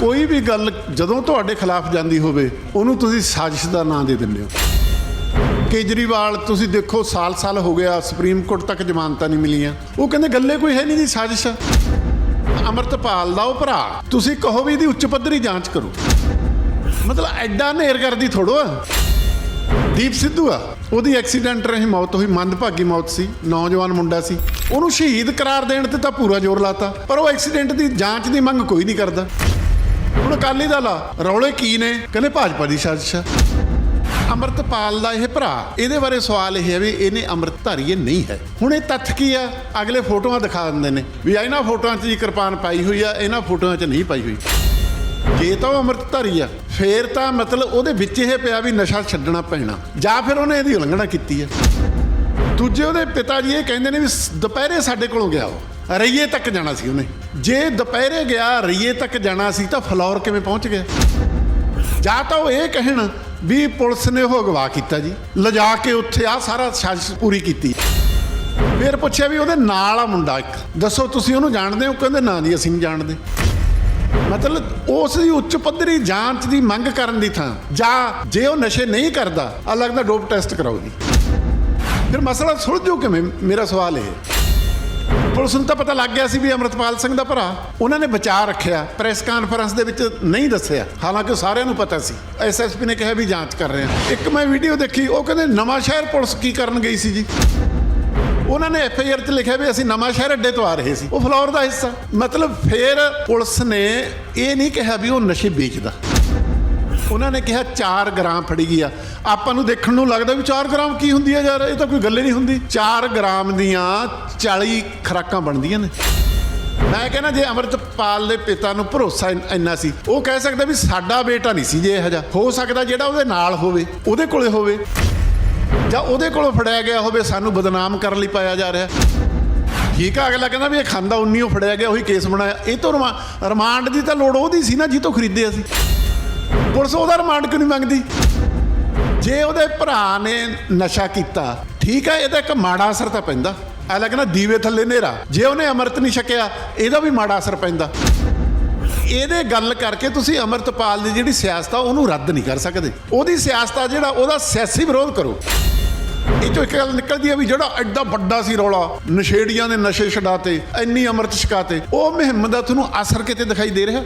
ਕੋਈ ਵੀ ਗੱਲ ਜਦੋਂ ਤੁਹਾਡੇ ਖਿਲਾਫ ਜਾਂਦੀ ਹੋਵੇ, ਉਹਨੂੰ ਤੁਸੀਂ ਸਾਜ਼ਿਸ਼ ਦਾ ਨਾਂ ਦੇ ਦਿੰਦੇ ਹੋ। ਕੇਜਰੀਵਾਲ, ਤੁਸੀਂ ਦੇਖੋ, ਸਾਲ-ਸਾਲ ਹੋ ਗਿਆ, ਸੁਪਰੀਮ ਕੋਰਟ ਤੱਕ ਜ਼ਮਾਨਤਾਂ ਨਹੀਂ ਮਿਲੀਆਂ। ਉਹ ਕਹਿੰਦੇ ਗੱਲੇ ਕੋਈ ਹੈ ਨਹੀਂ ਜੀ ਸਾਜ਼ਿਸ਼। ਆ। ਅੰਮ੍ਰਿਤਪਾਲ ਦਾ ਉਹ ਭਰਾ, ਤੁਸੀਂ ਕਹੋ ਵੀ ਇਹਦੀ ਉੱਚ ਪੱਧਰੀ ਜਾਂਚ ਕਰੋ। ਮਤਲਬ ਐਡਾ ਨੇਰਗਰਦੀ ਥੋੜੋ ਆ। ਦੀਪ ਸਿੱਧੂ ਆ, ਉਹਦੀ ਐਕਸੀਡੈਂਟ ਰਹੀ, ਮੌਤ ਹੋਈ, ਮੰਦਭਾਗੀ ਮੌਤ ਸੀ, ਨੌਜਵਾਨ ਮੁੰਡਾ ਸੀ। ਉਹਨੂੰ ਸ਼ਹੀਦ ਕਰਾਰ ਦੇਣ ਤੇ ਤਾਂ ਪੂਰਾ ਜ਼ੋਰ ਲਾਤਾ, ਪਰ ਉਹ ਐਕਸੀਡੈਂਟ ਦੀ ਜਾਂਚ ਦੀ ਮੰਗ ਕੋਈ ਨਹੀਂ ਕਰਦਾ। ਹੁਣ ਅਕਾਲੀ ਦਲ ਆ, ਰੌਲੇ ਕੀ ਨੇ? ਕਹਿੰਦੇ ਭਾਜਪਾ ਦੀ ਸਾਜ਼ਿਸ਼ ਆ। ਅੰਮ੍ਰਿਤਪਾਲ ਦਾ ਇਹ ਭਰਾ, ਇਹਦੇ ਬਾਰੇ ਸਵਾਲ ਇਹ ਹੈ ਵੀ ਇਹਨੇ ਅੰਮ੍ਰਿਤਧਾਰੀ ਇਹ ਨਹੀਂ ਹੈ। ਹੁਣ ਇਹ ਤੱਥ ਕੀ ਆ? ਅਗਲੇ ਫੋਟੋਆਂ ਦਿਖਾ ਦਿੰਦੇ ਨੇ ਵੀ ਇਹਨਾਂ ਫੋਟੋਆਂ 'ਚ ਜੀ ਕਿਰਪਾਨ ਪਾਈ ਹੋਈ ਆ, ਇਹਨਾਂ ਫੋਟੋਆਂ 'ਚ ਨਹੀਂ ਪਾਈ ਹੋਈ। ਜੇ ਤਾਂ ਉਹ ਅੰਮ੍ਰਿਤਧਾਰੀ ਆ, ਫੇਰ ਤਾਂ ਮਤਲਬ ਉਹਦੇ ਵਿੱਚ ਇਹ ਪਿਆ ਵੀ ਨਸ਼ਾ ਛੱਡਣਾ ਪੈਣਾ, ਜਾਂ ਫਿਰ ਉਹਨੇ ਇਹਦੀ ਉਲੰਘਣਾ ਕੀਤੀ ਹੈ ਦੂਜੇ ਉਹਦੇ ਪਿਤਾ ਜੀ ਇਹ ਕਹਿੰਦੇ ਨੇ ਵੀ ਦੁਪਹਿਰੇ ਸਾਡੇ ਕੋਲੋਂ ਗਿਆ ਉਹ, ਰਈਏ ਤੱਕ ਜਾਣਾ ਸੀ ਉਹਨੇ। ਜੇ ਦੁਪਹਿਰੇ ਗਿਆ, ਰਈਏ ਤੱਕ ਜਾਣਾ ਸੀ ਤਾਂ ਫਲੌਰ ਕਿਵੇਂ ਪਹੁੰਚ ਗਿਆ? ਜਾਂ ਤਾਂ ਉਹ ਇਹ ਕਹਿਣ ਵੀ ਪੁਲਿਸ ਨੇ ਉਹ ਅਗਵਾ ਕੀਤਾ ਜੀ। ਲਿਜਾ ਕੇ ਉੱਥੇ ਆ ਸਾਰਾ ਸਾਜ਼ਿਸ਼ ਪੂਰੀ ਕੀਤੀ। ਫਿਰ ਪੁੱਛਿਆ ਵੀ ਉਹਦੇ ਨਾਲ ਆ ਮੁੰਡਾ ਇੱਕ। ਦੱਸੋ, ਤੁਸੀਂ ਉਹਨੂੰ ਜਾਣਦੇ ਹੋ? ਕਹਿੰਦੇ, ਨਾ ਜੀ, ਅਸੀਂ ਨਹੀਂ ਜਾਣਦੇ। ਮਤਲਬ ਉਸ ਦੀ ਉੱਚ ਪੱਧਰੀ ਜਾਂਚ ਦੀ ਮੰਗ ਕਰਨ ਦੀ ਥਾਂ। ਜਾਂ ਜੇ ਉਹ ਨਸ਼ੇ ਨਹੀਂ ਕਰਦਾ, ਅਲੱਗ ਦਾ ਡੋਪ ਟੈਸਟ ਕਰਾਓ ਜੀ। ਫਿਰ ਮਸਲਾ ਸੁਲਝੂ ਕਿਵੇਂ? ਮੇਰਾ ਸਵਾਲ ਇਹ ਹੈ। ਪੁਲਿਸ ਨੂੰ ਤਾਂ ਪਤਾ ਲੱਗ ਗਿਆ ਸੀ ਵੀ ਅਮਰਤਪਾਲ ਸਿੰਘ ਦਾ ਭਰਾ, ਉਹਨਾਂ ਨੇ ਬਚਾ ਰੱਖਿਆ, ਪ੍ਰੈਸ ਕਾਨਫਰੰਸ ਦੇ ਵਿੱਚ ਨਹੀਂ ਦੱਸਿਆ। ਹਾਲਾਂਕਿ ਸਾਰਿਆਂ ਨੂੰ ਪਤਾ ਸੀ। ਐਸਐਸਪੀ ਨੇ ਕਿਹਾ ਵੀ ਜਾਂਚ ਕਰ ਰਹੇ ਹਾਂ। ਇੱਕ ਮੈਂ ਵੀਡੀਓ ਦੇਖੀ, ਉਹ ਕਹਿੰਦੇ ਨਵਾਂ ਸ਼ਹਿਰ ਪੁਲਿਸ ਕੀ ਕਰਨ ਗਈ ਸੀ ਜੀ? ਉਹਨਾਂ ਨੇ ਐਫ ਆਈ ਆਰ 'ਚ ਲਿਖਿਆ ਵੀ ਅਸੀਂ ਨਵਾਂ ਸ਼ਹਿਰ ਅੱਡੇ ਤੋਂ ਆ ਰਹੇ ਸੀ। ਉਹ ਫਲੋਰ ਦਾ ਹਿੱਸਾ। ਮਤਲਬ ਫੇਰ ਪੁਲਿਸ ਨੇ ਇਹ ਨਹੀਂ ਕਿਹਾ ਵੀ ਉਹ ਨਸ਼ੇ ਵੇਚਦਾ। ਉਹਨਾਂ ਨੇ ਕਿਹਾ 4 ਗ੍ਰਾਮ ਫੜੀ ਗਿਆ ਆਪਾਂ ਨੂੰ ਦੇਖਣ ਨੂੰ ਲੱਗਦਾ ਵੀ 4 ਗ੍ਰਾਮ ਕੀ ਹੁੰਦੀ ਹੈ ਯਾਰ, ਇਹ ਤਾਂ ਕੋਈ ਗੱਲ ਹੀ ਨਹੀਂ ਹੁੰਦੀ। 4 ਗ੍ਰਾਮ ਦੀਆਂ 40 ਖਰਾਕਾਂ ਬਣਦੀਆਂ ਨੇ। ਮੈਂ ਕਹਿੰਦਾ ਜੇ ਅਮਰਤਪਾਲ ਦੇ ਪਿਤਾ ਨੂੰ ਭਰੋਸਾ ਇੰਨਾ ਸੀ, ਉਹ ਕਹਿ ਸਕਦਾ ਵੀ ਸਾਡਾ ਬੇਟਾ ਨਹੀਂ ਸੀ ਜੇ ਇਹੋ ਜਿਹਾ। ਹੋ ਸਕਦਾ ਜਿਹੜਾ ਉਹਦੇ ਨਾਲ ਹੋਵੇ, ਉਹਦੇ ਕੋਲੇ ਹੋਵੇ। ਜਾਂ ਉਹਦੇ ਕੋਲੋਂ ਫੜਿਆ ਗਿਆ ਹੋਵੇ, ਸਾਨੂੰ ਬਦਨਾਮ ਕਰਨ ਲਈ ਪਾਇਆ ਜਾ ਰਿਹਾ। ਠੀਕ ਆ, ਅਗਲਾ ਕਹਿੰਦਾ ਵੀ ਇਹ ਖਾਂਦਾ ਉਨੀ ਉਹ ਫੜਿਆ ਗਿਆ, ਉਹੀ ਕੇਸ ਬਣਾਇਆ। ਇਹ ਤੋਂ ਰਿਮਾ- ਰਿਮਾਂਡ ਦੀ ਤਾਂ ਲੋੜ ਉਹਦੀ ਸੀ ਨਾ ਜੀ ਤੋਂ ਖਰੀਦਿਆ ਸੀ ਪੁਲਿਸ ਉਹਦਾ ਰਿਮਾਂਡ ਕਿਉਂ ਨਹੀਂ ਮੰਗਦੀ? ਜੇ ਉਹਦੇ ਭਰਾ ਨੇ ਨਸ਼ਾ ਕੀਤਾ, ਠੀਕ ਹੈ, ਇਹਦਾ ਇੱਕ ਮਾੜਾ ਅਸਰ ਤਾਂ ਪੈਂਦਾ। ਐ ਲੱਗਣਾ ਦੀਵੇ ਥੱਲੇ ਹਨੇਰਾ। ਜੇ ਉਹਨੇ ਅੰਮ੍ਰਿਤ ਨਹੀਂ ਛਕਿਆ, ਇਹਦਾ ਵੀ ਮਾੜਾ ਅਸਰ ਪੈਂਦਾ। ਇਹਦੇ ਗੱਲ ਕਰਕੇ ਤੁਸੀਂ ਅਮਰਤਪਾਲ ਦੀ ਜਿਹੜੀ ਸਿਆਸਤ ਆ ਉਹਨੂੰ ਰੱਦ ਨਹੀਂ ਕਰ ਸਕਦੇ। ਉਹਦੀ ਸਿਆਸਤ ਆ ਜਿਹੜਾ, ਉਹਦਾ ਸਿਆਸੀ ਵਿਰੋਧ ਕਰੋ। ਇਹ ਚੋਂ ਇੱਕ ਗੱਲ ਨਿਕਲਦੀ ਆ ਵੀ ਜਿਹੜਾ ਐਡਾ ਵੱਡਾ ਸੀ ਰੌਲਾ, ਨਸ਼ੇੜੀਆਂ ਦੇ ਨਸ਼ੇ ਛਡਾਤੇ, ਇੰਨੀ ਅੰਮ੍ਰਿਤ ਛਕਾਤੇ, ਉਹ ਮੁਹਿੰਮ ਦਾ ਤੁਹਾਨੂੰ ਅਸਰ ਕਿਤੇ ਦਿਖਾਈ ਦੇ ਰਿਹਾ?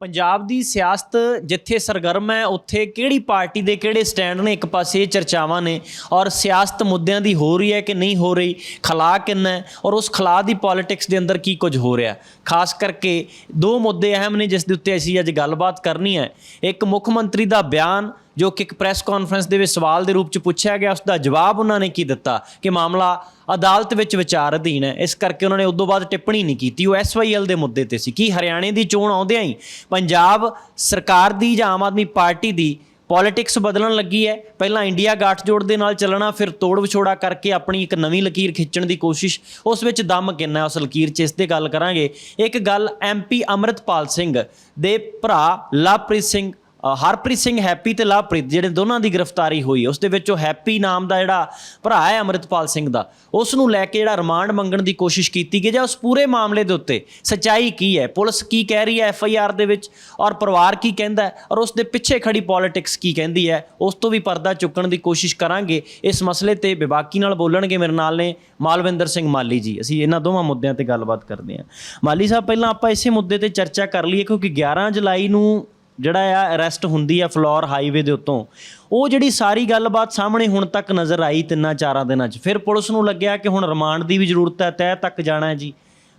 ਪੰਜਾਬ ਦੀ ਸਿਆਸਤ ਜਿੱਥੇ ਸਰਗਰਮ ਹੈ, ਉੱਥੇ ਕਿਹੜੀ ਪਾਰਟੀ ਦੇ ਕਿਹੜੇ ਸਟੈਂਡ ਨੇ, ਇੱਕ ਪਾਸੇ ਇਹ ਚਰਚਾਵਾਂ ਨੇ ਔਰ ਸਿਆਸਤ ਮੁੱਦਿਆਂ ਦੀ ਹੋ ਰਹੀ ਹੈ ਕਿ ਨਹੀਂ ਹੋ ਰਹੀ, ਖਲਾ ਕਿੰਨਾ ਹੈ ਔਰ ਉਸ ਖਲਾ ਦੀ ਪੋਲਿਟਿਕਸ ਦੇ ਅੰਦਰ ਕੀ ਕੁਝ ਹੋ ਰਿਹਾ ਖਾਸ ਕਰਕੇ ਦੋ ਮੁੱਦੇ ਅਹਿਮ ਨੇ ਜਿਸ ਦੇ ਉੱਤੇ ਅਸੀਂ ਅੱਜ ਗੱਲਬਾਤ ਕਰਨੀ ਹੈ। ਇੱਕ ਮੁੱਖ ਮੰਤਰੀ ਦਾ ਬਿਆਨ ਜੋ ਕਿ ਇੱਕ ਪ੍ਰੈਸ ਕਾਨਫਰੰਸ ਦੇ ਵਿੱਚ ਸਵਾਲ ਦੇ ਰੂਪ ਚ ਪੁੱਛਿਆ ਗਿਆ ਉਸ ਦਾ ਜਵਾਬ ਉਹਨਾਂ ਨੇ ਕੀ ਦਿੱਤਾ? ਕਿ ਮਾਮਲਾ ਅਦਾਲਤ ਵਿੱਚ ਵਿਚਾਰ ਅਧੀਨ ਹੈ। ਇਸ ਕਰਕੇ ਉਹਨਾਂ ਨੇ ਉਦੋਂ ਬਾਅਦ ਟਿੱਪਣੀ ਨਹੀਂ ਕੀਤੀ। ਉਹ ਐਸਵਾਈਐਲ ਦੇ ਮੁੱਦੇ ਤੇ ਸੀ। ਕਿ ਹਰਿਆਣੇ ਦੀ ਚੋਣ ਆਉਂਦਿਆਂ ਹੀ ਪੰਜਾਬ ਸਰਕਾਰ ਦੀ ਜਾਂ ਆਮ ਆਦਮੀ ਪਾਰਟੀ ਦੀ ਪੋਲਿਟਿਕਸ ਬਦਲਣ ਲੱਗੀ ਹੈ? ਪਹਿਲਾਂ ਇੰਡੀਆ ਗਾਠਜੋੜ ਦੇ ਨਾਲ ਚੱਲਣਾ, ਫਿਰ ਤੋੜ ਵਿਛੋੜਾ ਕਰਕੇ ਆਪਣੀ ਇੱਕ ਨਵੀਂ ਲਕੀਰ ਖਿੱਚਣ ਦੀ ਕੋਸ਼ਿਸ਼, ਉਸ ਵਿੱਚ ਦਮ ਕਿੰਨਾ ਉਸ ਲਕੀਰ 'ਚ? ਇਸ ਤੇ ਗੱਲ ਕਰਾਂਗੇ। ਇੱਕ ਗੱਲ ਐਮਪੀ ਅਮਰਿਤਪਾਲ ਸਿੰਘ ਦੇ ਭਰਾ ਲਵਪ੍ਰੀਤ ਸਿੰਘ ਹਰਪ੍ਰੀਤ ਸਿੰਘ ਹੈਪੀ ਤੇ ਲਵਪ੍ਰੀਤ, ਜਿਹੜੇ ਦੋਨਾਂ ਦੀ ਗ੍ਰਿਫਤਾਰੀ ਹੋਈ ਉਸ ਦੇ ਵਿੱਚ ਉਹ ਹੈਪੀ ਨਾਮ ਦਾ ਜਿਹੜਾ ਭਰਾ ਹੈ ਅਮਰਿਤਪਾਲ ਸਿੰਘ ਦਾ, ਉਸ ਨੂੰ ਲੈ ਕੇ ਜਿਹੜਾ ਰਿਮਾਂਡ ਮੰਗਣ ਦੀ ਕੋਸ਼ਿਸ਼ ਕੀਤੀ ਗਈ ਜਾਂ ਉਸ ਪੂਰੇ ਮਾਮਲੇ ਦੇ ਉੱਤੇ ਸਚਾਈ ਕੀ ਹੈ, ਪੁਲਿਸ ਕੀ ਕਹਿ ਰਹੀ ਹੈ ਐਫ ਆਈ ਆਰ ਦੇ ਵਿੱਚ, ਔਰ ਪਰਿਵਾਰ ਕੀ ਕਹਿੰਦਾ ਹੈ, ਔਰ ਉਸ ਦੇ ਪਿੱਛੇ ਖੜੀ ਪੋਲਿਟਿਕਸ ਕੀ ਕਹਿੰਦੀ ਹੈ, ਉਸ ਤੋਂ ਵੀ ਪਰਦਾ ਚੁੱਕਣ ਦੀ ਕੋਸ਼ਿਸ਼ ਕਰਾਂਗੇ, ਇਸ ਮਸਲੇ ਤੇ ਬੇਬਾਕੀ ਨਾਲ ਬੋਲਣਗੇ ਮੇਰੇ ਨਾਲ ਨੇ ਮਾਲਵਿੰਦਰ ਸਿੰਘ ਮਾਲੀ ਜੀ, ਅਸੀਂ ਇਹਨਾਂ ਦੋਵਾਂ ਮੁੱਦਿਆਂ ਤੇ ਗੱਲਬਾਤ ਕਰਦੇ ਹਾਂ। ਮਾਲੀ ਸਾਹਿਬ, ਪਹਿਲਾਂ ਆਪਾਂ ਇਸੇ ਮੁੱਦੇ ਤੇ ਚਰਚਾ ਕਰ ਲਈਏ, ਕਿਉਂਕਿ 11 ਜੁਲਾਈ ਨੂੰ ਜਿਹੜਾ ਆ ਅਰੈਸਟ ਹੁੰਦੀ ਆ ਫਲੋਰ ਹਾਈਵੇ ਦੇ ਉੱਤੋਂ, ਉਹ ਜਿਹੜੀ ਸਾਰੀ ਗੱਲਬਾਤ ਸਾਹਮਣੇ ਹੁਣ ਤੱਕ ਨਜ਼ਰ ਆਈ ਤਿੰਨਾਂ ਚਾਰਾਂ ਦਿਨਾਂ 'ਚ। ਫਿਰ ਪੁਲਿਸ ਨੂੰ ਲੱਗਿਆ ਕਿ ਹੁਣ ਰਿਮਾਂਡ ਦੀ ਵੀ ਜ਼ਰੂਰਤ ਹੈ, ਤਹਿ ਤੱਕ ਜਾਣਾ ਹੈ ਜੀ।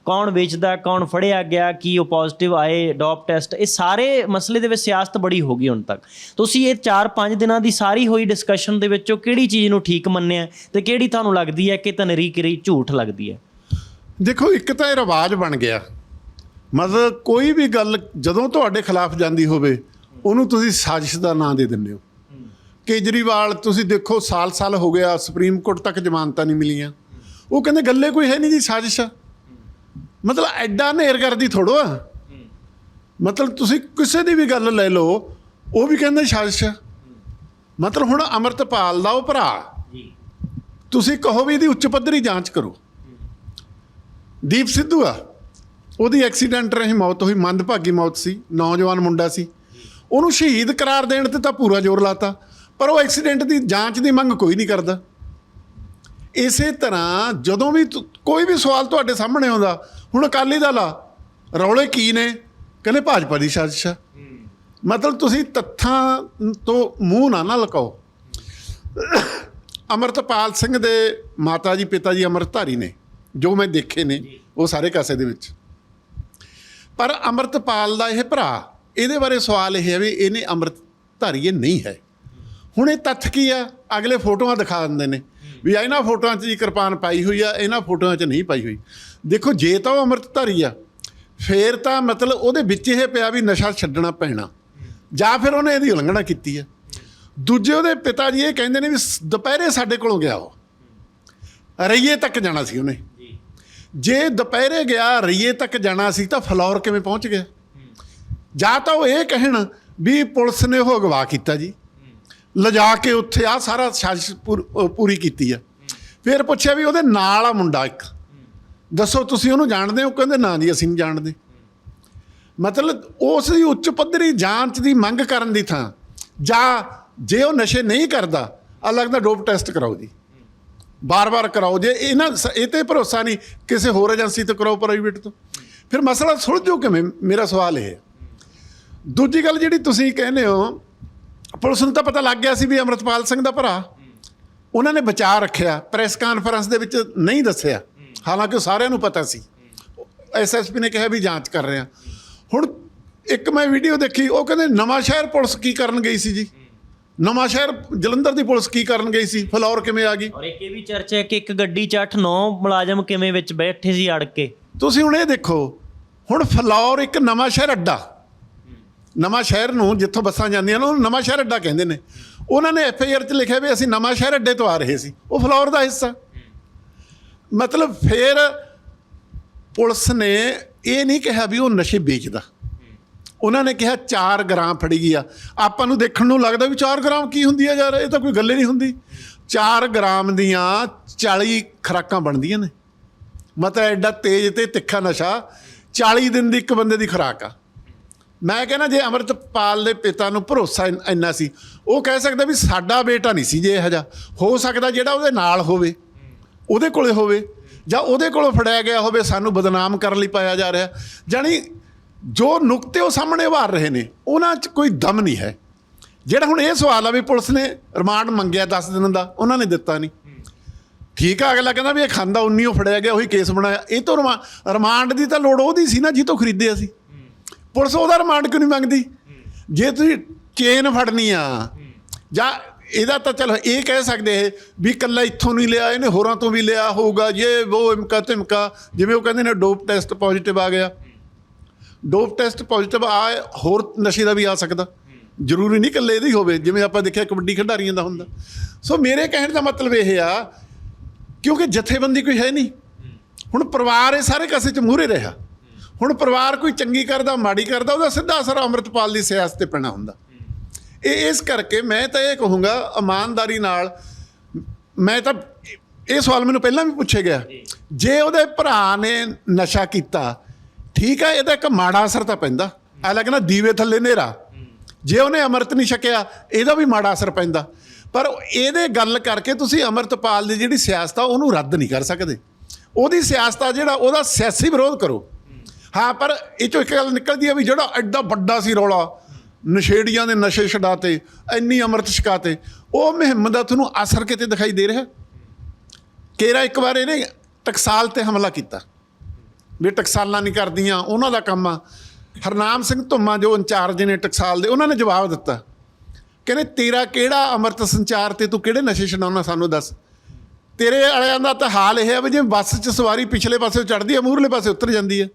ਕੌਣ ਵੇਚਦਾ, ਕੌਣ ਫੜਿਆ ਗਿਆ, ਕੀ ਉਹ ਪੋਜ਼ਿਟਿਵ ਆਏ ਡੋਪ ਟੈਸਟ ਇਹ ਸਾਰੇ ਮਸਲੇ ਦੇ ਵਿੱਚ ਸਿਆਸਤ ਬੜੀ ਹੋ ਗਈ ਹੁਣ ਤੱਕ। ਤੁਸੀਂ ਇਹ 4-5 ਦਿਨਾਂ ਦੀ ਸਾਰੀ ਹੋਈ ਡਿਸਕਸ਼ਨ ਦੇ ਵਿੱਚੋਂ ਕਿਹੜੀ ਚੀਜ਼ ਨੂੰ ਠੀਕ ਮੰਨਿਆ ਤੇ ਕਿਹੜੀ ਤੁਹਾਨੂੰ ਲੱਗਦੀ ਹੈ ਕਿ ਤਨਰੀ ਕਿਰੀ ਝੂਠ ਲੱਗਦੀ ਹੈ? ਦੇਖੋ, ਇੱਕ ਤਾਂ ਇਹ ਰਿਵਾਜ ਬਣ ਗਿਆ। ਮਤਲਬ ਕੋਈ ਵੀ ਗੱਲ ਜਦੋਂ ਤੁਹਾਡੇ ਖਿਲਾਫ ਜਾਂਦੀ ਹੋਵੇ ਉਹਨੂੰ ਤੁਸੀਂ ਸਾਜ਼ਿਸ਼ ਦਾ ਨਾਂ ਦੇ ਦਿੰਦੇ ਹੋ। ਕੇਜਰੀਵਾਲ ਤੁਸੀਂ ਦੇਖੋ ਸਾਲ-ਸਾਲ ਹੋ ਗਿਆ ਸੁਪਰੀਮ ਕੋਰਟ ਤੱਕ ਜ਼ਮਾਨਤਾਂ ਨਹੀਂ ਮਿਲੀਆਂ। ਉਹ ਕਹਿੰਦੇ ਗੱਲੇ ਕੋਈ ਹੈ ਨਹੀਂ ਜੀ ਸਾਜ਼ਿਸ਼। ਆ ਮਤਲਬ ਐਡਾ ਨੇਰਗਰਦੀ ਥੋੜੋ ਆ। ਮਤਲਬ ਤੁਸੀਂ ਕਿਸੇ ਦੀ ਵੀ ਗੱਲ ਲੈ ਲਓ ਉਹ ਵੀ ਕਹਿੰਦੇ ਸਾਜ਼ਿਸ਼। ਆ ਮਤਲਬ ਹੁਣ ਅਮਰਤਪਾਲ ਦਾ ਉਹ ਭਰਾ ਜੀ। ਤੁਸੀਂ ਕਹੋ ਵੀ ਇਹਦੀ ਉੱਚ ਪੱਧਰੀ ਜਾਂਚ ਕਰੋ। ਦੀਪ ਸਿੱਧੂ ਆ। ਉਹਦੀ ਐਕਸੀਡੈਂਟ ਰਾਹੀਂ ਮੌਤ ਹੋਈ ਮੰਦਭਾਗੀ ਮੌਤ ਸੀ ਨੌਜਵਾਨ ਮੁੰਡਾ ਸੀ। ਉਹਨੂੰ ਸ਼ਹੀਦ ਕਰਾਰ ਦੇਣ ਤੇ ਤਾਂ ਪੂਰਾ ਜ਼ੋਰ ਲਾਤਾ ਪਰ ਉਹ ਐਕਸੀਡੈਂਟ ਦੀ ਜਾਂਚ ਦੀ ਮੰਗ ਕੋਈ ਨਹੀਂ ਕਰਦਾ। ਇਸੇ ਤਰ੍ਹਾਂ ਜਦੋਂ ਵੀ ਕੋਈ ਵੀ ਸਵਾਲ ਤੁਹਾਡੇ ਸਾਹਮਣੇ ਆਉਂਦਾ ਹੁਣ ਅਕਾਲੀ ਦਲ ਆ ਰੌਲੇ ਕੀ ਨੇ? ਕਹਿੰਦੇ ਭਾਜਪਾ ਦੀ ਸਾਜ਼ਿਸ਼। ਆ ਮਤਲਬ ਤੁਸੀਂ ਤੱਥਾਂ ਤੋਂ ਮੂੰਹ ਨਾ ਨਾ ਲਕਾਓ। ਅਮਰਤਪਾਲ ਸਿੰਘ ਦੇ ਮਾਤਾ ਜੀ ਪਿਤਾ ਜੀ ਅਮਰਧਾਰੀ ਨੇ ਜੋ ਮੈਂ ਦੇਖੇ ਨੇ ਉਹ ਸਾਰੇ ਕਾਸੇ ਦੇ ਵਿੱਚ। ਪਰ ਅਮਰਤਪਾਲ ਦਾ ਇਹ ਭਰਾ, ਇਹਦੇ ਬਾਰੇ ਸਵਾਲ ਇਹ ਹੈ ਵੀ ਇਹਨੇ ਅੰਮ੍ਰਿਤ ਧਾਰੀਏ ਨਹੀਂ ਹੈ। ਹੁਣ ਇਹ ਤੱਥ ਕੀ ਆ? ਅਗਲੇ ਫੋਟੋਆਂ ਦਿਖਾ ਦਿੰਦੇ ਨੇ ਵੀ ਇਹਨਾਂ ਫੋਟੋਆਂ 'ਚ ਜੀ ਕਿਰਪਾਨ ਪਾਈ ਹੋਈ ਆ, ਇਹਨਾਂ ਫੋਟੋਆਂ 'ਚ ਨਹੀਂ ਪਾਈ ਹੋਈ। ਦੇਖੋ, ਜੇ ਤਾਂ ਉਹ ਅੰਮ੍ਰਿਤਧਾਰੀ ਆ, ਫੇਰ ਤਾਂ ਮਤਲਬ ਉਹਦੇ ਵਿੱਚ ਇਹ ਪਿਆ ਵੀ ਨਸ਼ਾ ਛੱਡਣਾ ਪੈਣਾ, ਜਾਂ ਫਿਰ ਉਹਨੇ ਇਹਦੀ ਉਲੰਘਣਾ ਕੀਤੀ ਆ। ਦੂਜੇ ਉਹਦੇ ਪਿਤਾ ਜੀ ਇਹ ਕਹਿੰਦੇ ਨੇ ਵੀ ਦੁਪਹਿਰੇ ਸਾਡੇ ਕੋਲੋਂ ਗਿਆ ਉਹ। ਰਈਏ ਤੱਕ ਜਾਣਾ ਸੀ ਉਹਨੇ। ਜੇ ਦੁਪਹਿਰੇ ਗਿਆ, ਰਈਏ ਤੱਕ ਜਾਣਾ ਸੀ ਤਾਂ ਫਲੌਰ ਕਿਵੇਂ ਪਹੁੰਚ ਗਿਆ? ਜਾਂ ਤਾਂ ਉਹ ਇਹ ਕਹਿਣ ਵੀ ਪੁਲਿਸ ਨੇ ਉਹ ਅਗਵਾ ਕੀਤਾ ਜੀ। ਲਿਜਾ ਕੇ ਉੱਥੇ ਆ ਸਾਰਾ ਸਾਜ਼ਿਸ਼ ਪੂਰ- ਪੂਰੀ ਕੀਤੀ ਆ। ਫਿਰ ਪੁੱਛਿਆ ਵੀ ਉਹਦੇ ਨਾਲ ਆ ਮੁੰਡਾ ਇੱਕ। ਦੱਸੋ ਤੁਸੀਂ ਉਹਨੂੰ ਜਾਣਦੇ ਹੋ? ਕਹਿੰਦੇ, ਨਾ ਜੀ, ਅਸੀਂ ਨਹੀਂ ਜਾਣਦੇ। ਮਤਲਬ ਉਸ ਦੀ ਉੱਚ ਪੱਧਰੀ ਜਾਂਚ ਦੀ ਮੰਗ ਕਰਨ ਦੀ ਥਾਂ ਜਾਂ ਜੇ ਉਹ ਨਸ਼ੇ ਨਹੀਂ ਕਰਦਾ, ਅਲੱਗ ਲੱਗਦਾ ਡੋਪ ਟੈਸਟ ਕਰਾਓ ਜੀ। ਬਾਰ-ਬਾਰ ਕਰਾਓ। ਜੇ ਇਹਨਾਂ ਸ- ਇਹ ਤੇ ਭਰੋਸਾ ਨਹੀਂ, ਕਿਸੇ ਹੋਰ ਏਜੰਸੀ ਤੋਂ ਕਰਾਓ ਪ੍ਰਾਈਵੇਟ ਤੋਂ। ਫਿਰ ਮਸਲਾ ਸੁਲਝੋ ਕਿਵੇਂ? ਮੇਰਾ ਸਵਾਲ ਇਹ ਹੈ। ਦੂਜੀ ਗੱਲ ਜਿਹੜੀ ਤੁਸੀਂ ਕਹਿੰਦੇ ਹੋ, ਪੁਲਿਸ ਨੂੰ ਤਾਂ ਪਤਾ ਲੱਗ ਗਿਆ ਸੀ ਵੀ ਅਮਰਤਪਾਲ ਸਿੰਘ ਦਾ ਭਰਾ। ਉਹਨਾਂ ਨੇ ਬਚਾ ਰੱਖਿਆ ਪ੍ਰੈਸ ਕਾਨਫਰੰਸ ਦੇ ਵਿੱਚ ਨਹੀਂ ਦੱਸਿਆ। ਹਾਲਾਂਕਿ ਉਹ ਸਾਰਿਆਂ ਨੂੰ ਪਤਾ ਸੀ। ਐਸਐਸਪੀ ਨੇ ਕਿਹਾ ਵੀ ਜਾਂਚ ਕਰ ਰਹੇ। ਹਾਂ ਹੁਣ ਇੱਕ ਮੈਂ ਵੀਡੀਓ ਦੇਖੀ, ਉਹ ਕਹਿੰਦੇ ਨਵਾਂ ਸ਼ਹਿਰ ਪੁਲਿਸ ਕੀ ਕਰਨ ਗਈ ਸੀ ਜੀ? ਨਵਾਂ ਸ਼ਹਿਰ ਜਲੰਧਰ ਦੀ ਪੁਲਿਸ ਕੀ ਕਰਨ ਗਈ ਸੀ? ਫਲੌਰ ਕਿਵੇਂ ਆ ਗਈ? ਔਰ ਇੱਕ ਇਹ ਵੀ ਚਰਚਾ ਹੈ ਕਿ ਇੱਕ ਗੱਡੀ 'ਚ 8-9 ਮੁਲਾਜ਼ਮ ਕਿਵੇਂ ਵਿੱਚ ਬੈਠੇ ਸੀ ਅੜ ਕੇ? ਤੁਸੀਂ ਹੁਣ ਇਹ ਦੇਖੋ ਹੁਣ ਫਲੌਰ ਇੱਕ ਨਵਾਂ ਸ਼ਹਿਰ ਅੱਡਾ। ਨਵਾਂ ਸ਼ਹਿਰ ਨੂੰ ਜਿੱਥੋਂ ਬੱਸਾਂ ਜਾਂਦੀਆਂ ਨੇ ਉਹਨੂੰ ਨਵਾਂ ਸ਼ਹਿਰ ਅੱਡਾ ਕਹਿੰਦੇ ਨੇ। ਉਹਨਾਂ ਨੇ ਐਫ ਆਈ ਆਰ 'ਚ ਲਿਖਿਆ ਵੀ ਅਸੀਂ ਨਵਾਂ ਸ਼ਹਿਰ ਅੱਡੇ ਤੋਂ ਆ ਰਹੇ ਸੀ। ਉਹ ਫਲੌਰ ਦਾ ਹਿੱਸਾ। ਮਤਲਬ ਫੇਰ ਪੁਲਿਸ ਨੇ ਇਹ ਨਹੀਂ ਕਿਹਾ ਵੀ ਉਹ ਨਸ਼ੇ ਵੇਚਦਾ। ਉਹਨਾਂ ਨੇ ਕਿਹਾ 4 ਗ੍ਰਾਮ ਫੜੀ ਗਈ ਆ। ਆਪਾਂ ਨੂੰ ਦੇਖਣ ਨੂੰ ਲੱਗਦਾ ਵੀ 4 ਗ੍ਰਾਮ ਕੀ ਹੁੰਦੀ ਆ ਯਾਰ, ਇਹ ਤਾਂ ਕੋਈ ਗੱਲ ਹੀ ਨਹੀਂ ਹੁੰਦੀ। 4 ਗ੍ਰਾਮ ਦੀਆਂ 40 ਖਰਾਕਾਂ ਬਣਦੀਆਂ ਨੇ। ਮਤਲਬ ਐਡਾ ਤੇਜ਼ ਤੇ ਤਿੱਖਾ ਨਸ਼ਾ 40 ਦਿਨ ਦੀ ਇੱਕ ਬੰਦੇ ਦੀ ਖੁਰਾਕ ਆ। ਮੈਂ ਕਹਿੰਦਾ ਜੇ ਅਮਰਤਪਾਲ ਦੇ ਪਿਤਾ ਨੂੰ ਭਰੋਸਾ ਇੰਨ- ਇੰਨਾ ਸੀ, ਉਹ ਕਹਿ ਸਕਦਾ ਵੀ ਸਾਡਾ ਬੇਟਾ ਨਹੀਂ ਸੀ ਜੇ ਇਹੋ ਜਿਹਾ। ਹੋ ਸਕਦਾ ਜਿਹੜਾ ਉਹਦੇ ਨਾਲ ਹੋਵੇ, ਉਹਦੇ ਕੋਲੇ ਹੋਵੇ, ਜਾਂ ਉਹਦੇ ਕੋਲੋਂ ਫੜਿਆ ਗਿਆ ਹੋਵੇ, ਸਾਨੂੰ ਬਦਨਾਮ ਕਰਨ ਲਈ ਪਾਇਆ ਜਾ ਰਿਹਾ। ਜਾਣੀ ਜੋ ਨੁਕਤੇ ਉਹ ਸਾਹਮਣੇ ਉਭਾਰ ਰਹੇ ਨੇ, ਉਹਨਾਂ 'ਚ ਕੋਈ ਦਮ ਨਹੀਂ ਹੈ। ਜਿਹੜਾ ਹੁਣ ਇਹ ਸਵਾਲ ਆ ਵੀ ਪੁਲਿਸ ਨੇ ਰਿਮਾਂਡ ਮੰਗਿਆ 10 ਦਿਨ ਦਾ, ਉਹਨਾਂ ਨੇ ਦਿੱਤਾ ਨਹੀਂ। ਠੀਕ ਆ, ਅਗਲਾ ਕਹਿੰਦਾ ਵੀ ਇਹ ਖਾਂਦਾ ਉਨੀ ਉਹ ਫੜਿਆ ਗਿਆ, ਉਹੀ ਕੇਸ ਬਣਾਇਆ। ਇਹ ਤੋਂ ਰਿਮਾ- ਰਿਮਾਂਡ ਦੀ ਤਾਂ ਲੋੜ ਉਹਦੀ ਸੀ ਨਾ, ਜੀ ਖਰੀਦੇ ਅਸੀਂ। ਪੁਲਿਸ ਉਹਦਾ ਰਿਮਾਂਡ ਕਿਉਂ ਨਹੀਂ ਮੰਗਦੀ? ਜੇ ਤੁਸੀਂ ਚੇਨ ਫੜਨੀ ਆ, ਜਾਂ ਇਹਦਾ ਤਾਂ ਚਲੋ ਇਹ ਕਹਿ ਸਕਦੇ ਇਹ ਵੀ ਕੱਲਾ ਇੱਥੋਂ ਨਹੀਂ ਲਿਆ, ਇਹਨੇ ਹੋਰਾਂ ਤੋਂ ਵੀ ਲਿਆ ਹੋਊਗਾ, ਜੇ ਉਹ ਇਮਕਾ ਤਿਮਕਾ ਜਿਵੇਂ ਉਹ ਕਹਿੰਦੇ ਨੇ ਡੋਪ ਟੈਸਟ ਪੋਜ਼ਿਟਿਵ ਆ ਗਿਆ। ਡੋਪ ਟੈਸਟ ਪੋਜ਼ਿਟਿਵ ਆ ਹੋਰ ਨਸ਼ੇ ਦਾ ਵੀ ਆ ਸਕਦਾ। ਜ਼ਰੂਰੀ ਨਹੀਂ ਇਕੱਲੇ ਇਹਦੀ ਹੋਵੇ ਜਿਵੇਂ ਆਪਾਂ ਦੇਖਿਆ ਕਬੱਡੀ ਖਿਡਾਰੀਆਂ ਦਾ ਹੁੰਦਾ। ਸੋ ਮੇਰੇ ਕਹਿਣ ਦਾ ਮਤਲਬ ਇਹ ਆ ਕਿਉਂਕਿ ਜਥੇਬੰਦੀ ਕੋਈ ਹੈ ਨਹੀਂ। ਹੁਣ ਪਰਿਵਾਰ ਇਹ ਸਾਰੇ ਕਾਸੇ ਚ ਮੂਹਰੇ ਰਿਹਾ। ਹੁਣ ਪਰਿਵਾਰ ਕੋਈ ਚੰਗੀ ਕਰਦਾ ਮਾੜੀ ਕਰਦਾ ਉਹਦਾ ਸਿੱਧਾ ਅਸਰ ਅੰਮ੍ਰਿਤਪਾਲ ਦੀ ਸਿਆਸਤ ਤੇ ਪੈਣਾ ਹੁੰਦਾ। ਇਹ ਇਸ ਕਰਕੇ ਮੈਂ ਤਾਂ ਇਹ ਕਹੂੰਗਾ ਇਮਾਨਦਾਰੀ ਨਾਲ ਮੈਂ ਤਾਂ ਇਹ ਸਵਾਲ ਮੈਨੂੰ ਪਹਿਲਾਂ ਵੀ ਪੁੱਛਿਆ ਗਿਆ। ਜੇ ਉਹਦੇ ਭਰਾ ਨੇ ਨਸ਼ਾ ਕੀਤਾ ਠੀਕ ਹੈ ਇਹਦਾ ਇੱਕ ਮਾੜਾ ਅਸਰ ਤਾਂ ਪੈਂਦਾ। ਐ ਲੱਗਣਾ ਦੀਵੇ ਥੱਲੇ ਹਨੇਰਾ। ਜੇ ਉਹਨੇ ਅੰਮ੍ਰਿਤ ਨਹੀਂ ਛਕਿਆ, ਇਹਦਾ ਵੀ ਮਾੜਾ ਅਸਰ ਪੈਂਦਾ। ਪਰ ਇਹਦੇ ਗੱਲ ਕਰਕੇ ਤੁਸੀਂ ਅੰਮ੍ਰਿਤਪਾਲ ਦੀ ਜਿਹੜੀ ਸਿਆਸਤ ਆ ਉਹਨੂੰ ਰੱਦ ਨਹੀਂ ਕਰ ਸਕਦੇ। ਉਹਦੀ ਸਿਆਸਤ ਆ ਜਿਹੜਾ, ਉਹਦਾ ਸਿਆਸੀ ਵਿਰੋਧ ਕਰੋ। ਹਾਂ, ਪਰ ਇਹ ਚੋਂ ਇੱਕ ਗੱਲ ਨਿਕਲਦੀ ਆ ਵੀ ਜਿਹੜਾ ਐਡਾ ਵੱਡਾ ਸੀ ਰੌਲਾ, ਨਸ਼ੇੜੀਆਂ ਦੇ ਨਸ਼ੇ ਛਡਾਤੇ, ਇੰਨੀ ਅੰਮ੍ਰਿਤ ਛਕਾਤੇ, ਉਹ ਮੁਹਿੰਮ ਦਾ ਤੁਹਾਨੂੰ ਅਸਰ ਕਿਤੇ ਦਿਖਾਈ ਦੇ ਰਿਹਾ? ਕੇਰਾ ਇੱਕ ਵਾਰ ਇਹਨੇ ਟਕਸਾਲ ਤੇ ਹਮਲਾ ਕੀਤਾ। ਵੀ ਟਕਸਾਲਾਂ ਨਹੀਂ ਕਰਦੀਆਂ, ਉਹਨਾਂ ਦਾ ਕੰਮ ਆ। ਹਰਨਾਮ ਸਿੰਘ ਧੁੰਮਾ, ਜੋ ਇੰਚਾਰਜ ਨੇ ਟਕਸਾਲ ਦੇ, ਉਹਨਾਂ ਨੇ ਜਵਾਬ ਦਿੱਤਾ। ਕਹਿੰਦੇ, ਤੇਰਾ ਕਿਹੜਾ ਅੰਮ੍ਰਿਤ ਸੰਚਾਰ ਤੇ ਤੂੰ ਕਿਹੜੇ ਨਸ਼ੇ ਛਡਾਉਣਾ ਸਾਨੂੰ ਦੱਸ? ਤੇਰੇ ਵਾਲਿਆਂ ਦਾ ਤਾਂ ਹਾਲ ਇਹ ਹੈ ਵੀ ਜਿਵੇਂ ਬੱਸ 'ਚ ਸਵਾਰੀ ਪਿਛਲੇ ਪਾਸੇ ਚੜਦੀ ਹੈ ਮੂਹਰਲੇ ਪਾਸੇ ਉਤਰ ਜਾਂਦੀ ਹੈ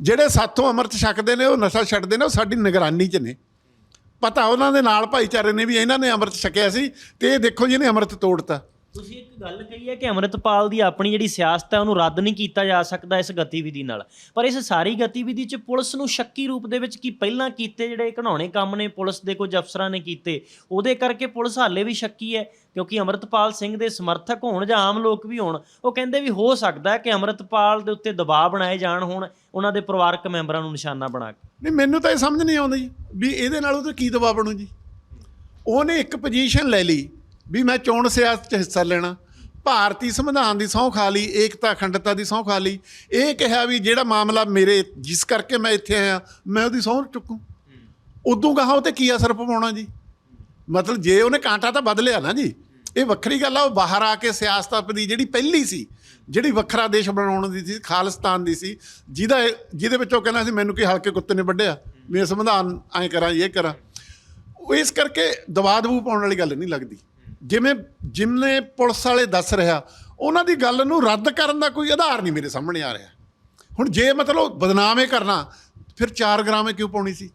ਜਿਹੜੇ ਸਾਥੋਂ ਅੰਮ੍ਰਿਤ ਛਕਦੇ ਨੇ, ਉਹ ਨਸ਼ਾ ਛੱਡਦੇ ਨੇ, ਉਹ ਸਾਡੀ ਨਿਗਰਾਨੀ 'ਚ ਨੇ। ਪਤਾ ਉਹਨਾਂ ਦੇ ਨਾਲ ਭਾਈਚਾਰੇ ਨੇ ਵੀ ਇਹਨਾਂ ਨੇ ਅੰਮ੍ਰਿਤ ਛਕਿਆ ਸੀ ਤੇ ਇਹ ਦੇਖੋ ਜਿਹਨੇ ਅੰਮ੍ਰਿਤ ਤੋੜਤਾ। ਤੁਸੀਂ ਇੱਕ ਗੱਲ ਕਹੀ ਹੈ ਕਿ ਅੰਮ੍ਰਿਤਪਾਲ ਦੀ ਆਪਣੀ ਜਿਹੜੀ ਸਿਆਸਤ ਹੈ, ਉਹਨੂੰ ਰੱਦ ਨਹੀਂ ਕੀਤਾ ਜਾ ਸਕਦਾ ਇਸ ਗਤੀਵਿਧੀ ਨਾਲ। ਪਰ ਇਸ ਸਾਰੀ ਗਤੀਵਿਧੀ 'ਚ ਪੁਲਿਸ ਨੂੰ ਸ਼ੱਕੀ ਰੂਪ ਦੇ ਵਿੱਚ ਕੀ ਪਹਿਲਾਂ ਕੀਤੇ ਜਿਹੜੇ ਘਣਾਉਣੇ ਕੰਮ ਨੇ, ਪੁਲਿਸ ਦੇ ਕੁਝ ਅਫਸਰਾਂ ਨੇ ਕੀਤੇ, ਉਹਦੇ ਕਰਕੇ ਪੁਲਿਸ ਹਾਲੇ ਵੀ ਸ਼ੱਕੀ ਹੈ, ਕਿਉਂਕਿ ਅੰਮ੍ਰਿਤਪਾਲ ਸਿੰਘ ਦੇ ਸਮਰਥਕ ਹੋਣ ਜਾਂ ਆਮ ਲੋਕ ਵੀ ਹੋਣ, ਉਹ ਕਹਿੰਦੇ ਵੀ ਹੋ ਸਕਦਾ ਹੈ ਕਿ ਅੰਮ੍ਰਿਤਪਾਲ ਦੇ ਉੱਤੇ ਦਬਾਅ ਬਣਾਏ ਜਾਣ ਹੋਣ, ਉਹਨਾਂ ਦੇ ਪਰਿਵਾਰਕ ਮੈਂਬਰਾਂ ਨੂੰ ਨਿਸ਼ਾਨਾ ਬਣਾ ਕੇ। ਨਹੀਂ, ਮੈਨੂੰ ਤਾਂ ਇਹ ਸਮਝ ਨਹੀਂ ਆਉਂਦੀ ਵੀ ਇਹਦੇ ਨਾਲ ਉਹਦੇ ਕੀ ਦਬਾਅ ਬਣੂ ਜੀ। ਉਹਨੇ ਇੱਕ ਪੋਜੀਸ਼ਨ ਲੈ ਲਈ ਵੀ ਮੈਂ ਚੋਣ ਸਿਆਸਤ 'ਚ ਹਿੱਸਾ ਲੈਣਾ। ਭਾਰਤੀ ਸੰਵਿਧਾਨ ਦੀ ਸਹੁੰ ਖਾ ਲਈ, ਏਕਤਾ, ਅਖੰਡਤਾ ਦੀ ਸਹੁੰ ਖਾ ਲਈ। ਇਹ ਕਿਹਾ ਵੀ ਜਿਹੜਾ ਮਾਮਲਾ ਮੇਰੇ, ਜਿਸ ਕਰਕੇ ਮੈਂ ਇੱਥੇ ਆਇਆ, ਮੈਂ ਉਹਦੀ ਸਹੁੰ ਚੁੱਕੂ। ਉਦੋਂ ਕਹਾ ਉਹ ਤੇ ਕੀ ਅਸਰ ਪਵਾਉਣਾ ਜੀ? ਮਤਲਬ ਜੇ ਉਹਨੇ ਕਾਂਟਾ ਤਾਂ ਬਦਲਿਆ ਨਾ ਜੀ। ਇਹ ਵੱਖਰੀ ਗੱਲ ਆ, ਉਹ ਬਾਹਰ ਆ ਕੇ ਸਿਆਸਤ ਦੀ ਜਿਹੜੀ ਪਹਿਲੀ ਸੀ, ਜਿਹੜੀ ਵੱਖਰਾ ਦੇਸ਼ ਬਣਾਉਣ ਦੀ ਸੀ, ਖਾਲਿਸਤਾਨ ਦੀ ਸੀ, ਜਿਹਦਾ ਜਿਹਦੇ ਵਿੱਚ ਉਹ ਕਹਿੰਦਾ ਸੀ, ਮੈਨੂੰ ਕੀ ਹਲਕੇ ਕੁੱਤੇ ਨੇ ਵੱਢਿਆ? ਮੈਂ ਸੰਵਿਧਾਨ ਐਂ ਕਰਾਂ, ਇਹ ਕਰਾਂ। ਉਹ ਇਸ ਕਰਕੇ ਦਬਾਅ ਦਬੂ ਪਾਉਣ ਵਾਲੀ ਗੱਲ ਨਹੀਂ ਲੱਗਦੀ। ਜਿਵੇਂ ਜਿੰਨੇ ਪੁਲਿਸ ਵਾਲੇ ਦੱਸ ਰਿਹਾ ਉਹਨਾਂ ਦੀ ਗੱਲ ਨੂੰ ਰੱਦ ਕਰਨ ਦਾ ਕੋਈ ਆਧਾਰ ਨਹੀਂ ਮੇਰੇ ਸਾਹਮਣੇ ਆ ਰਿਹਾ। ਹੁਣ ਜੇ ਮਤਲਬ ਬਦਨਾਮੇ ਕਰਨਾ ਫਿਰ 4 ਗ੍ਰਾਮੇ ਕਿਉਂ ਪਾਉਣੀ ਸੀ?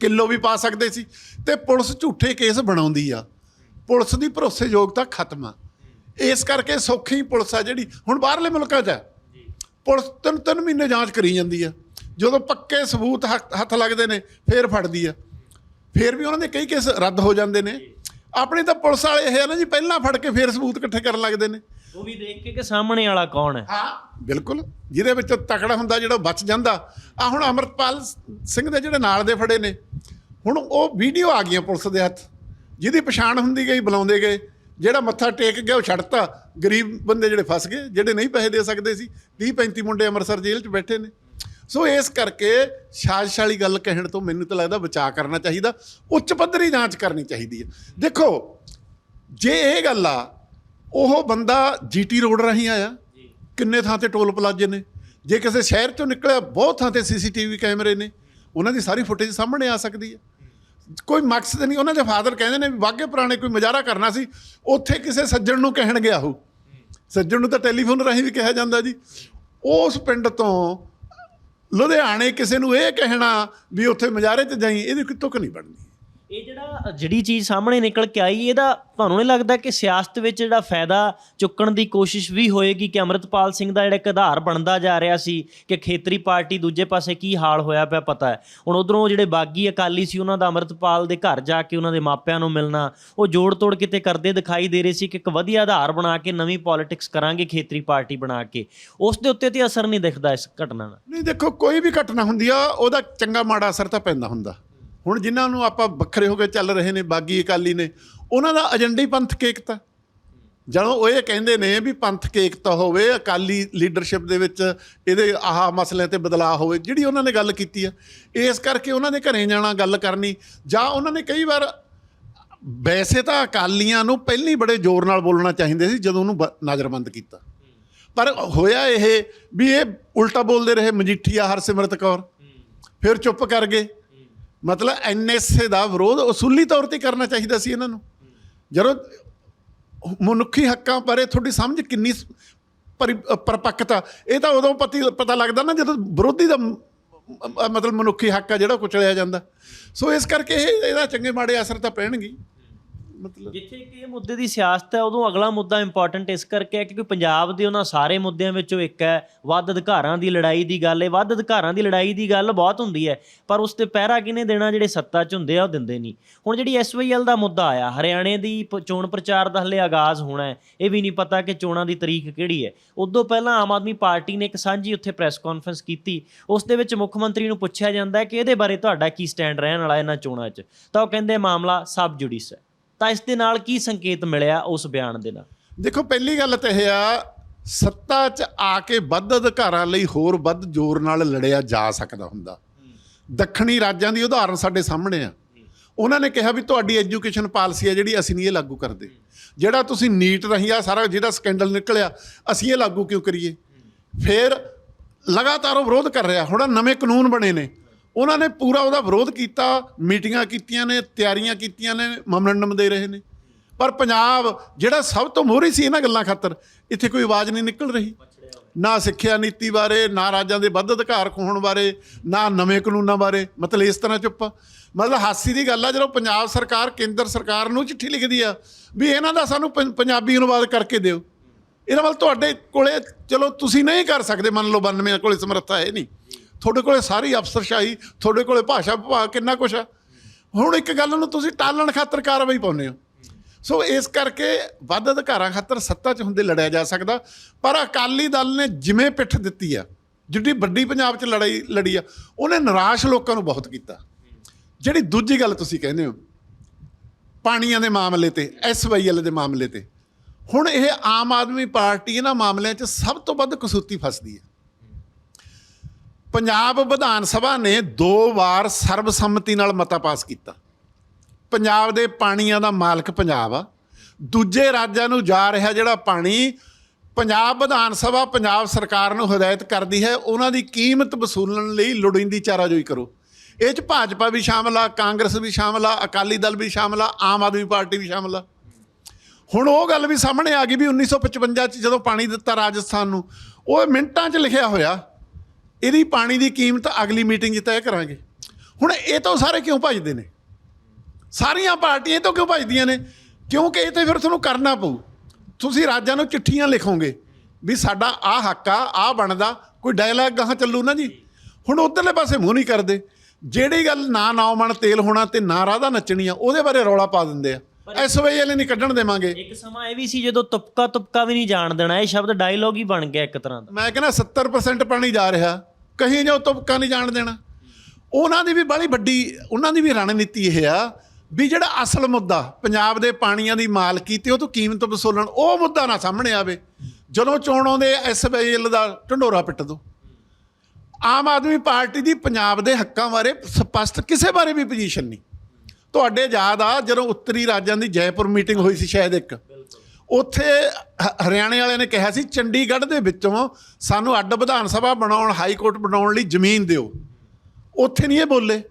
ਕਿਲੋ ਵੀ ਪਾ ਸਕਦੇ ਸੀ। ਤੇ ਪੁਲਿਸ ਝੂਠੇ ਕੇਸ ਬਣਾਉਂਦੀ ਆ। ਪੁਲਿਸ ਦੀ ਭਰੋਸੇਯੋਗਤਾ ਖਤਮ ਆ। ਇਸ ਕਰਕੇ ਸੌਖੀ ਪੁਲਿਸ ਆ ਜਿਹੜੀ ਹੁਣ ਬਾਹਰਲੇ ਮੁਲਕਾਂ 'ਚ ਹੈ ਪੁਲਿਸ ਤਿੰਨ ਤਿੰਨ ਮਹੀਨੇ ਜਾਂਚ ਕਰੀ ਜਾਂਦੀ ਆ। ਜਦੋਂ ਪੱਕੇ ਸਬੂਤ ਹੱਥ ਹੱਥ ਲੱਗਦੇ ਨੇ ਫੇਰ ਫੜਦੀ ਆ। ਫੇਰ ਵੀ ਉਹਨਾਂ ਦੇ ਕਈ ਕੇਸ ਰੱਦ ਹੋ ਜਾਂਦੇ ਨੇ। ਆਪਣੇ ਤਾਂ ਪੁਲਿਸ ਵਾਲੇ ਇਹ ਆ ਨਾ ਜੀ ਪਹਿਲਾਂ ਫੜ ਕੇ ਫੇਰ ਸਬੂਤ ਇਕੱਠੇ ਕਰਨ ਲੱਗਦੇ ਨੇ। ਉਹ ਵੀ ਦੇਖ ਕੇ ਕਿ ਸਾਹਮਣੇ ਵਾਲਾ ਕੌਣ ਹੈ? ਹਾਂ। ਬਿਲਕੁਲ। ਜਿਹਦੇ ਵਿੱਚ ਤਕੜਾ ਹੁੰਦਾ ਜਿਹੜਾ ਬਚ ਜਾਂਦਾ। ਆ ਹੁਣ ਅਮਰਪਾਲ ਸਿੰਘ ਦੇ ਜਿਹੜੇ ਨਾਲ ਦੇ ਫੜੇ ਨੇ ਹੁਣ ਉਹ ਵੀਡੀਓ ਆ ਗਈਆਂ ਪੁਲਿਸ ਦੇ ਹੱਥ। ਜਿਹਦੀ ਪਛਾਣ ਹੁੰਦੀ ਗਈ ਬੁਲਾਉਂਦੇ ਗਏ। ਜਿਹੜਾ ਮੱਥਾ ਟੇਕ ਗਿਆ ਉਹ ਛੱਡਤਾ। ਗਰੀਬ ਬੰਦੇ ਜਿਹੜੇ ਫਸ ਗਏ ਜਿਹੜੇ ਨਹੀਂ ਪੈਸੇ ਦੇ ਸਕਦੇ ਸੀ। 30 35 ਮੁੰਡੇ ਅੰਮ੍ਰਿਤਸਰ ਜੇਲ੍ਹ 'ਚ ਬੈਠੇ ਨੇ। ਸੋ ਇਸ ਕਰਕੇ ਸਾਜ਼ਿਸ਼ ਵਾਲੀ ਗੱਲ ਕਹਿਣ ਤੋਂ ਮੈਨੂੰ ਤਾਂ ਲੱਗਦਾ ਬਚਾਅ ਕਰਨਾ ਚਾਹੀਦਾ ਉੱਚ ਪੱਧਰੀ ਜਾਂਚ ਕਰਨੀ ਚਾਹੀਦੀ ਹੈ। ਦੇਖੋ ਜੇ ਇਹ ਗੱਲ ਆ ਉਹ ਬੰਦਾ ਜੀਟੀ ਰੋਡ ਰਾਹੀਂ ਆਇਆ ਕਿੰਨੇ ਥਾਂ ਤੇ ਟੋਲ ਪਲਾਜ਼ੇ ਨੇ? ਜੇ ਕਿਸੇ ਸ਼ਹਿਰ ਚੋਂ ਨਿਕਲਿਆ ਬਹੁਤ ਥਾਂ ਤੇ ਸੀਸੀਟੀਵੀ ਕੈਮਰੇ ਨੇ ਉਹਨਾਂ ਦੀ ਸਾਰੀ ਫੁਟੇਜ ਸਾਹਮਣੇ ਆ ਸਕਦੀ ਹੈ। ਕੋਈ ਮਕਸਦ ਨਹੀਂ ਉਹਨਾਂ ਦੇ ਫਾਦਰ ਕਹਿੰਦੇ ਨੇ ਵੀ ਵਾਗੇ ਪੁਰਾਣੇ ਕੋਈ ਮਜ਼ਾਰਾ ਕਰਨਾ ਸੀ ਉੱਥੇ ਕਿਸੇ ਸੱਜਣ ਨੂੰ ਕਹਿਣ ਗਿਆ ਉਹ। ਸੱਜਣ ਨੂੰ ਤਾਂ ਟੈਲੀਫੋਨ ਰਾਹੀਂ ਵੀ ਕਿਹਾ ਜਾਂਦਾ ਜੀ। ਉਸ ਪਿੰਡ ਤੋਂ ਲੁਧਿਆਣੇ ਕਿਸੇ ਨੂੰ ਇਹ ਕਹਿਣਾ ਵੀ ਉੱਥੇ ਮਜ਼ਾਰੇ 'ਚ ਜਾਈ, ਇਹਦੀ ਕੋਈ ਤੁਕ ਨਹੀਂ ਬਣਨੀ। ਇਹ ਜਿਹੜਾ ਜਿਹੜੀ ਚੀਜ਼ ਸਾਹਮਣੇ ਨਿਕਲ ਕੇ ਆਈ, ਇਹਦਾ ਤੁਹਾਨੂੰ ਨਹੀਂ ਲੱਗਦਾ ਕਿ ਸਿਆਸਤ ਵਿੱਚ ਜਿਹੜਾ ਫਾਇਦਾ ਚੁੱਕਣ ਦੀ ਕੋਸ਼ਿਸ਼ ਵੀ ਹੋਏਗੀ ਕਿ ਅਮਰਤਪਾਲ ਸਿੰਘ ਦਾ ਜਿਹੜਾ ਇੱਕ ਆਧਾਰ ਬਣਦਾ ਜਾ ਰਿਹਾ ਸੀ ਕਿ ਖੇਤਰੀ ਪਾਰਟੀ ਦੂਜੇ ਪਾਸੇ ਕੀ ਹਾਲ ਹੋਇਆ ਪਿਆ ਪਤਾ ਹੈ। ਹੁਣ ਉਧਰੋਂ ਜਿਹੜੇ ਬਾਗੀ ਅਕਾਲੀ ਸੀ, ਉਹਨਾਂ ਦਾ ਅਮਰਤਪਾਲ ਦੇ ਘਰ ਜਾ ਕੇ ਉਹਨਾਂ ਦੇ ਮਾਪਿਆਂ ਨੂੰ ਮਿਲਣਾ, ਉਹ ਜੋੜ ਤੋੜ ਕਿਤੇ ਕਰਦੇ ਦਿਖਾਈ ਦੇ ਰਹੇ ਸੀ ਕਿ ਇੱਕ ਵਧੀਆ ਆਧਾਰ ਬਣਾ ਕੇ ਨਵੀਂ ਪੋਲਿਟਿਕਸ ਕਰਾਂਗੇ ਖੇਤਰੀ ਪਾਰਟੀ ਬਣਾ ਕੇ। ਉਸ ਦੇ ਉੱਤੇ ਤੇ ਅਸਰ ਨਹੀਂ ਦਿਖਦਾ ਇਸ ਘਟਨਾ ਦਾ। ਨਹੀਂ ਦੇਖੋ, ਕੋਈ ਵੀ ਘਟਨਾ ਹੁੰਦੀ ਆ, ਉਹਦਾ ਚੰਗਾ ਮਾੜਾ ਅਸਰ ਤਾਂ ਪੈਂਦਾ ਹੁੰਦਾ। ਹੁਣ ਜਿਨ੍ਹਾਂ ਨੂੰ ਆਪਾਂ ਵੱਖਰੇ ਹੋ ਕੇ ਚੱਲ ਰਹੇ ਨੇ ਬਾਗੀ ਅਕਾਲੀ ਨੇ ਉਹਨਾਂ ਦਾ ਏਜੰਡਾ ਹੀ ਪੰਥ ਏਕਤਾ ਜਦੋਂ ਉਹ ਇਹ ਕਹਿੰਦੇ ਨੇ ਵੀ ਪੰਥ ਏਕਤਾ ਹੋਵੇ ਅਕਾਲੀ ਲੀਡਰਸ਼ਿਪ ਦੇ ਵਿੱਚ ਇਹਦੇ ਆਹ ਮਸਲੇ ਤੇ ਬਦਲਾਅ ਹੋਵੇ ਜਿਹੜੀ ਉਹਨਾਂ ਨੇ ਗੱਲ ਕੀਤੀ ਆ। ਇਸ ਕਰਕੇ ਉਹਨਾਂ ਦੇ ਘਰੇ ਜਾਣਾ ਗੱਲ ਕਰਨੀ ਜਾਂ ਉਹਨਾਂ ਨੇ ਕਈ ਵਾਰ ਵੈਸੇ ਤਾਂ ਅਕਾਲੀਆਂ ਨੂੰ ਪਹਿਲਾਂ ਹੀ ਬੜੇ ਜ਼ੋਰ ਨਾਲ ਬੋਲਣਾ ਚਾਹੀਦੇ ਸੀ ਜਦੋਂ ਉਹਨੂੰ ਨਜ਼ਰਬੰਦ ਕੀਤਾ। ਪਰ ਹੋਇਆ ਇਹ ਵੀ ਇਹ ਉਲਟਾ ਬੋਲਦੇ ਰਹੇ ਮਜੀਠੀਆ ਹਰਸਿਮਰਤ ਕੌਰ। ਫਿਰ ਚੁੱਪ ਕਰ ਗਏ। ਮਤਲਬ ਐਨਐਸਏ ਦਾ ਵਿਰੋਧ ਉਸੂਲੀ ਤੌਰ ਤੇ ਕਰਨਾ ਚਾਹੀਦਾ ਸੀ ਇਹਨਾਂ ਨੂੰ। ਜਦੋਂ ਮਨੁੱਖੀ ਹੱਕਾਂ ਬਾਰੇ ਤੁਹਾਡੀ ਸਮਝ ਕਿੰਨੀ ਸ- ਪਰਿ- ਪਰਿਪੱਕਤਾ, ਇਹ ਤਾਂ ਉਦੋਂ ਪਤੀ, ਪਤਾ ਲੱਗਦਾ ਨਾ ਜਦੋਂ ਵਿਰੋਧੀ ਦਾ ਮ- ਮਤਲਬ ਮਨੁੱਖੀ ਹੱਕ ਆ ਜਿਹੜਾ ਕੁਚਲਿਆ ਜਾਂਦਾ। ਸੋ ਇਸ ਕਰਕੇ ਇਹ, ਇਹਦਾ ਚੰਗੇ ਮਾੜੇ ਅਸਰ ਤਾਂ ਪੈਣਗੇ ਮਤਲਬ ਜਿੱਥੇ ਕਿ ਇਹ ਮੁੱਦੇ ਦੀ ਸਿਆਸਤ ਹੈ, ਉਦੋਂ ਅਗਲਾ ਮੁੱਦਾ ਇੰਪੋਰਟੈਂਟ ਇਸ ਕਰਕੇ ਹੈ ਕਿਉਂਕਿ ਪੰਜਾਬ ਦੇ ਉਹਨਾਂ ਸਾਰੇ ਮੁੱਦਿਆਂ ਵਿੱਚੋਂ ਇੱਕ ਹੈ, ਵੱਧ ਅਧਿਕਾਰਾਂ ਦੀ ਲੜਾਈ ਦੀ ਗੱਲ ਹੈ। ਵੱਧ ਅਧਿਕਾਰਾਂ ਦੀ ਲੜਾਈ ਦੀ ਗੱਲ ਬਹੁਤ ਹੁੰਦੀ ਹੈ, ਪਰ ਉਸ ਤੇ ਪਹਿਰਾ ਕਿਹਨੇ ਦੇਣਾ? ਜਿਹੜੇ ਸੱਤਾ 'ਚ ਹੁੰਦੇ ਆ, ਉਹ ਦਿੰਦੇ ਨਹੀਂ। ਹੁਣ ਜਿਹੜੀ ਐਸਵਾਈਐਲ ਦਾ ਮੁੱਦਾ ਆਇਆ, ਹਰਿਆਣੇ ਦੀ ਪ- ਚੋਣ ਪ੍ਰਚਾਰ ਦਾ ਹਲੇ ਆਗਾਜ਼ ਹੋਣਾ ਹੈ। ਇਹ ਵੀ ਨਹੀਂ ਪਤਾ ਕਿ ਚੋਣਾਂ ਦੀ ਤਰੀਕ ਕਿਹੜੀ ਹੈ। ਉਦੋਂ ਪਹਿਲਾਂ ਆਮ ਆਦਮੀ ਪਾਰਟੀ ਨੇ ਇੱਕ ਸਾਂਝੀ ਉੱਥੇ ਪ੍ਰੈਸ ਕਾਨਫਰੰਸ ਕੀਤੀ। ਉਸ ਦੇ ਵਿੱਚ ਮੁੱਖ ਮੰਤਰੀ ਨੂੰ ਪੁੱਛਿਆ ਜਾਂਦਾ ਹੈ ਕਿ ਇਹਦੇ ਬਾਰੇ ਤੁਹਾਡਾ ਕੀ ਸਟੈਂਡ ਰਹਿਣ ਵਾਲਾ ਇਹਨਾਂ ਚੋਣਾਂ 'ਚ? ਤਾਂ ਉਹ ਕਹਿੰਦੇ, ਮਾਮਲਾ ਸਬ ਜੁਡਿਸ ਹੈ। ਤਾਂ ਇਸ ਦੇ ਨਾਲ ਕੀ ਸੰਕੇਤ ਮਿਲਿਆ ਉਸ ਬਿਆਨ ਦੇ ਨਾਲ? ਦੇਖੋ, ਪਹਿਲੀ ਗੱਲ ਤਾਂ ਇਹ ਆ, ਸੱਤਾ 'ਚ ਆ ਕੇ ਵੱਧ ਅਧਿਕਾਰਾਂ ਲਈ ਹੋਰ ਵੱਧ ਜ਼ੋਰ ਨਾਲ ਲੜਿਆ ਜਾ ਸਕਦਾ ਹੁੰਦਾ। ਦੱਖਣੀ ਰਾਜਾਂ ਦੀ ਉਦਾਹਰਨ ਸਾਡੇ ਸਾਹਮਣੇ ਆ। ਉਹਨਾਂ ਨੇ ਕਿਹਾ ਵੀ ਤੁਹਾਡੀ ਐਜੂਕੇਸ਼ਨ ਪਾਲਿਸੀ ਹੈ ਜਿਹੜੀ ਅਸੀਂ ਨਹੀਂ ਇਹ ਲਾਗੂ ਕਰਦੇ। ਜਿਹੜਾ ਤੁਸੀਂ ਨੀਟ ਰਹੀ ਆ, ਸਾਰਾ ਜਿਹੜਾ ਸਕੈਂਡਲ ਨਿਕਲਿਆ, ਅਸੀਂ ਇਹ ਲਾਗੂ ਕਿਉਂ ਕਰੀਏ? ਫਿਰ ਲਗਾਤਾਰ ਉਹ ਵਿਰੋਧ ਕਰ ਰਿਹਾ। ਹੁਣ ਨਵੇਂ ਕਾਨੂੰਨ ਬਣੇ ਨੇ। ਉਹਨਾਂ ਨੇ ਪੂਰਾ ਉਹਦਾ ਵਿਰੋਧ ਕੀਤਾ, ਮੀਟਿੰਗਾਂ ਕੀਤੀਆਂ ਨੇ, ਤਿਆਰੀਆਂ ਕੀਤੀਆਂ ਨੇ, ਮੈਮੋਰੰਡਮ ਦੇ ਰਹੇ ਨੇ। ਪਰ ਪੰਜਾਬ, ਜਿਹੜਾ ਸਭ ਤੋਂ ਮੋਹਰੀ ਸੀ ਇਹਨਾਂ ਗੱਲਾਂ ਖਾਤਰ, ਇੱਥੇ ਕੋਈ ਆਵਾਜ਼ ਨਹੀਂ ਨਿਕਲ ਰਹੀ। ਨਾ ਸਿੱਖਿਆ ਨੀਤੀ ਬਾਰੇ, ਨਾ ਰਾਜਾਂ ਦੇ ਵੱਧ ਅਧਿਕਾਰ ਖੋਹਣ ਬਾਰੇ, ਨਾ ਨਵੇਂ ਕਾਨੂੰਨਾਂ ਬਾਰੇ। ਮਤਲਬ ਇਸ ਤਰ੍ਹਾਂ ਚੁੱਪ। ਆ। ਮਤਲਬ ਹਾਸੀ ਦੀ ਗੱਲ ਆ, ਜਦੋਂ ਪੰਜਾਬ ਸਰਕਾਰ, ਕੇਂਦਰ ਸਰਕਾਰ ਨੂੰ ਚਿੱਠੀ ਲਿਖਦੀ ਆ ਵੀ ਇਹਨਾਂ ਦਾ ਸਾਨੂੰ ਪੰ- ਪੰਜਾਬੀ ਅਨੁਵਾਦ ਕਰਕੇ ਦਿਓ। ਇਹਦਾ ਮਤਲਬ ਤੁਹਾਡੇ ਕੋਲੇ, ਚਲੋ ਤੁਸੀਂ ਨਹੀਂ ਕਰ ਸਕਦੇ, ਮੰਨ ਲਓ 92 ਕੋਲੇ ਸਮਰੱਥਾ ਹੈ ਨਹੀਂ। ਤੁਹਾਡੇ ਕੋਲੇ ਸਾਰੀ ਅਫਸਰਸ਼ਾਹੀ, ਤੁਹਾਡੇ ਕੋਲੇ ਭਾਸ਼ਾ ਵਿਭਾਗ ਕਿੰਨਾ ਕੁਛ ਆ ਹੁਣ ਇੱਕ ਗੱਲ ਨੂੰ ਤੁਸੀਂ ਟਾਲਣ ਖਾਤਰ ਕਾਰਵਾਈ ਪਾਉਂਦੇ ਹੋ। ਸੋ ਇਸ ਕਰਕੇ ਵੱਧ ਅਧਿਕਾਰਾਂ ਖਾਤਰ ਸੱਤਾ 'ਚ ਹੁੰਦੇ ਲੜਿਆ ਜਾ ਸਕਦਾ। ਪਰ ਅਕਾਲੀ ਦਲ ਨੇ ਜਿਵੇਂ ਪਿੱਠ ਦਿੱਤੀ ਆ, ਜਿੱਡੀ ਵੱਡੀ ਪੰਜਾਬ 'ਚ ਲੜਾਈ ਲੜੀ ਆ, ਉਹਨੇ ਨਿਰਾਸ਼ ਲੋਕਾਂ ਨੂੰ ਬਹੁਤ ਕੀਤਾ। ਜਿਹੜੀ ਦੂਜੀ ਗੱਲ ਤੁਸੀਂ ਕਹਿੰਦੇ ਹੋ, ਪਾਣੀਆਂ ਦੇ ਮਾਮਲੇ ਤੇ ਐਸਵਾਈਐਲ ਦੇ ਮਾਮਲੇ ਤੇ। ਹੁਣ ਇਹ ਆਮ ਆਦਮੀ ਪਾਰਟੀ ਇਹਨਾਂ ਮਾਮਲਿਆਂ 'ਚ ਸਭ ਤੋਂ ਵੱਧ ਕਸੂਤੀ ਫਸਦੀ ਹੈ। ਪੰਜਾਬ ਵਿਧਾਨ ਸਭਾ ਨੇ ਦੋ ਵਾਰ ਸਰਬਸੰਮਤੀ ਨਾਲ ਮਤਾ ਪਾਸ ਕੀਤਾ। ਪੰਜਾਬ ਦੇ ਪਾਣੀਆਂ ਦਾ ਮਾਲਕ ਪੰਜਾਬ ਆ। ਦੂਜੇ ਰਾਜਾਂ ਨੂੰ ਜਾ ਰਿਹਾ ਜਿਹੜਾ ਪਾਣੀ ਪੰਜਾਬ ਵਿਧਾਨ ਸਭਾ, ਪੰਜਾਬ ਸਰਕਾਰ ਨੂੰ ਹਦਾਇਤ ਕਰਦੀ ਹੈ, ਉਹਨਾਂ ਦੀ ਕੀਮਤ ਵਸੂਲਣ ਲਈ ਲੋੜੀਂਦੀ ਚਾਰਾਜੋਈ ਕਰੋ। ਇਹ ਚ ਭਾਜਪਾ ਵੀ ਸ਼ਾਮਲ ਆ, ਕਾਂਗਰਸ ਵੀ ਸ਼ਾਮਲ ਆ, ਅਕਾਲੀ ਦਲ ਵੀ ਸ਼ਾਮਲ ਆ, ਆਮ ਆਦਮੀ ਪਾਰਟੀ ਵੀ ਸ਼ਾਮਲ ਆ। ਹੁਣ ਉਹ ਗੱਲ ਵੀ ਸਾਹਮਣੇ ਆ ਗਈ ਵੀ 1955 ਚ ਜਦੋਂ ਪਾਣੀ ਦਿੱਤਾ ਰਾਜਸਥਾਨ ਨੂੰ, ਉਹ ਮਿੰਟਾਂ 'ਚ ਲਿਖਿਆ ਹੋਇਆ ਇਹਦੀ ਪਾਣੀ ਦੀ ਕੀਮਤ ਅਗਲੀ ਮੀਟਿੰਗ 'ਚ ਤੈਅ ਕਰਾਂਗੇ। ਹੁਣ ਇਹ ਤੋਂ ਸਾਰੇ ਕਿਉਂ ਭੱਜਦੇ ਨੇ? ਸਾਰੀਆਂ ਪਾਰਟੀਆਂ ਇਹ ਤੋਂ ਕਿਉਂ ਭੱਜਦੀਆਂ ਨੇ? ਕਿਉਂਕਿ ਇਹ ਤੇ ਫਿਰ ਤੁਹਾਨੂੰ ਕਰਨਾ ਪਊ। ਤੁਸੀਂ ਰਾਜਾਂ ਨੂੰ ਚਿੱਠੀਆਂ ਲਿਖੋਗੇ ਵੀ ਸਾਡਾ ਆ ਹੱਕ ਆ ਆ ਬਣਦਾ, ਕੋਈ ਡਾਇਲਾਗ ਗਾਹਾਂ ਚੱਲੂ ਨਾ ਜੀ? ਹੁਣ ਉਧਰਲੇ ਪਾਸੇ ਮੂੰਹ ਨਹੀਂ ਕਰਦੇ। ਜਿਹੜੀ ਗੱਲ ਨਾ ਨਾ ਮਨ ਤੇਲ ਹੋਣਾ ਤੇ ਨਾ ਰਾਧਾ ਨੱਚਣੀ ਆ ਉਹਦੇ ਬਾਰੇ ਰੌਲਾ ਪਾ ਦਿੰਦੇ ਆ। ਇਸ ਵੇਲੇ ਵਾਲੇ ਨਹੀਂ ਕੱਢਣ ਦੇਵਾਂਗੇ। ਇੱਕ ਸਮਾਂ ਇਹ ਵੀ ਸੀ ਜਦੋਂ ਤੁਪਕਾ ਤੁਪਕਾ ਵੀ ਨਹੀਂ ਜਾਣ ਦੇਣਾ ਇਹ ਸ਼ਬਦ ਡਾਇਲੋਗ ਹੀ ਬਣ ਗਿਆ ਇੱਕ ਤਰ੍ਹਾਂ ਦਾ। ਮੈਂ ਕਹਿੰਦਾ 70% ਪਾਣੀ ਜਾ ਰਿਹਾ ਕਹੀਂ ਜੋ ਤੁਪਕਾ ਨਹੀਂ ਜਾਣ ਦੇਣਾ। ਉਹਨਾਂ ਦੀ ਵੀ ਬੜੀ ਵੱਡੀ ਉਹਨਾਂ ਦੀ ਵੀ ਰਣਨੀਤੀ ਇਹ ਆ ਵੀ ਜਿਹੜਾ ਅਸਲ ਮੁੱਦਾ ਪੰਜਾਬ ਦੇ ਪਾਣੀਆਂ ਦੀ ਮਾਲਕੀ ਤੇ ਉਹ ਤੋਂ ਕੀਮਤ ਵਸੂਲਣ ਉਹ ਮੁੱਦਾ ਨਾ ਸਾਹਮਣੇ ਆਵੇ। ਜਦੋਂ ਚੋਣ ਆਉਂਦੇ ਐਸਬੀਐਲ ਦਾ ਢੰਡੋਰਾ ਪਿੱਟ ਦੋ। ਆਮ ਆਦਮੀ ਪਾਰਟੀ ਦੀ ਪੰਜਾਬ ਦੇ ਹੱਕਾਂ ਬਾਰੇ ਸਪਸ਼ਟ ਕਿਸੇ ਬਾਰੇ ਵੀ ਪੋਜੀਸ਼ਨ ਨਹੀਂ। ਤੁਹਾਡੇ ਯਾਦ ਆ ਜਦੋਂ ਉੱਤਰੀ ਰਾਜਾਂ ਦੀ ਜੈਪੁਰ ਮੀਟਿੰਗ ਹੋਈ ਸੀ ਸ਼ਾਇਦ ਇੱਕ? ਉੱਥੇ ਹਰਿਆਣੇ ਵਾਲਿਆਂ ਨੇ ਕਿਹਾ ਸੀ ਚੰਡੀਗੜ੍ਹ ਦੇ ਵਿੱਚੋਂ ਸਾਨੂੰ ਅੱਡ ਵਿਧਾਨ ਸਭਾ ਬਣਾਉਣ ਹਾਈ ਕੋਰਟ ਬਣਾਉਣ ਲਈ ਜ਼ਮੀਨ ਦਿਓ। ਉੱਥੇ ਨਹੀਂ ਇਹ ਬੋਲੇ।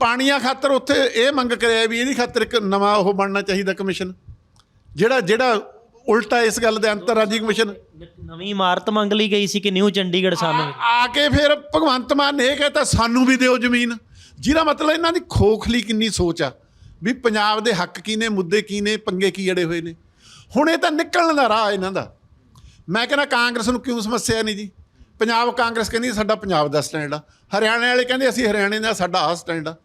ਪਾਣੀਆਂ ਖਾਤਰ ਉੱਥੇ ਇਹ ਮੰਗ ਕਰਿਆ ਵੀ ਇਹਦੀ ਖਾਤਰ ਇੱਕ ਨਵਾਂ ਉਹ ਬਣਨਾ ਚਾਹੀਦਾ ਕਮਿਸ਼ਨ। ਜਿਹੜਾ ਜਿਹੜਾ ਉਲਟਾ ਇਸ ਗੱਲ ਦੇ ਅੰਤਰਰਾਜੀ ਕਮਿਸ਼ਨ ਨਵੀਂ ਇਮਾਰਤ ਮੰਗ ਲਈ ਗਈ ਸੀ ਕਿ ਨਿਊ ਚੰਡੀਗੜ੍ਹ ਸਾਨੂੰ। ਆ ਕੇ ਫਿਰ ਭਗਵੰਤ ਮਾਨ ਨੇ ਇਹ ਕਹਿਤਾ ਸਾਨੂੰ ਵੀ ਦਿਓ ਜ਼ਮੀਨ। ਜਿਹਦਾ ਮਤਲਬ ਇਹਨਾਂ ਦੀ ਖੋਖਲੀ ਕਿੰਨੀ ਸੋਚ ਆ, ਵੀ ਪੰਜਾਬ ਦੇ ਹੱਕ ਕੀ ਨੇ, ਮੁੱਦੇ ਕੀ ਨੇ, ਪੰਗੇ ਕੀ ਅੜੇ ਹੋਏ ਨੇ। ਹੁਣ ਇਹ ਤਾਂ ਨਿਕਲਣ ਦਾ ਰਾਹ ਇਹਨਾਂ ਦਾ। ਮੈਂ ਕਹਿੰਦਾ ਕਾਂਗਰਸ ਨੂੰ ਕਿਉਂ ਸਮੱਸਿਆ ਨਹੀਂ ਜੀ? ਪੰਜਾਬ ਕਾਂਗਰਸ ਕਹਿੰਦੀ ਸਾਡਾ ਪੰਜਾਬ ਦਾ ਸਟੈਂਡ ਆ। ਹਰਿਆਣੇ ਵਾਲੇ ਕਹਿੰਦੇ ਅਸੀਂ ਹਰਿਆਣੇ ਦਾ, ਸਾਡਾ ਆਹ ਸਟੈਂਡ ਆ।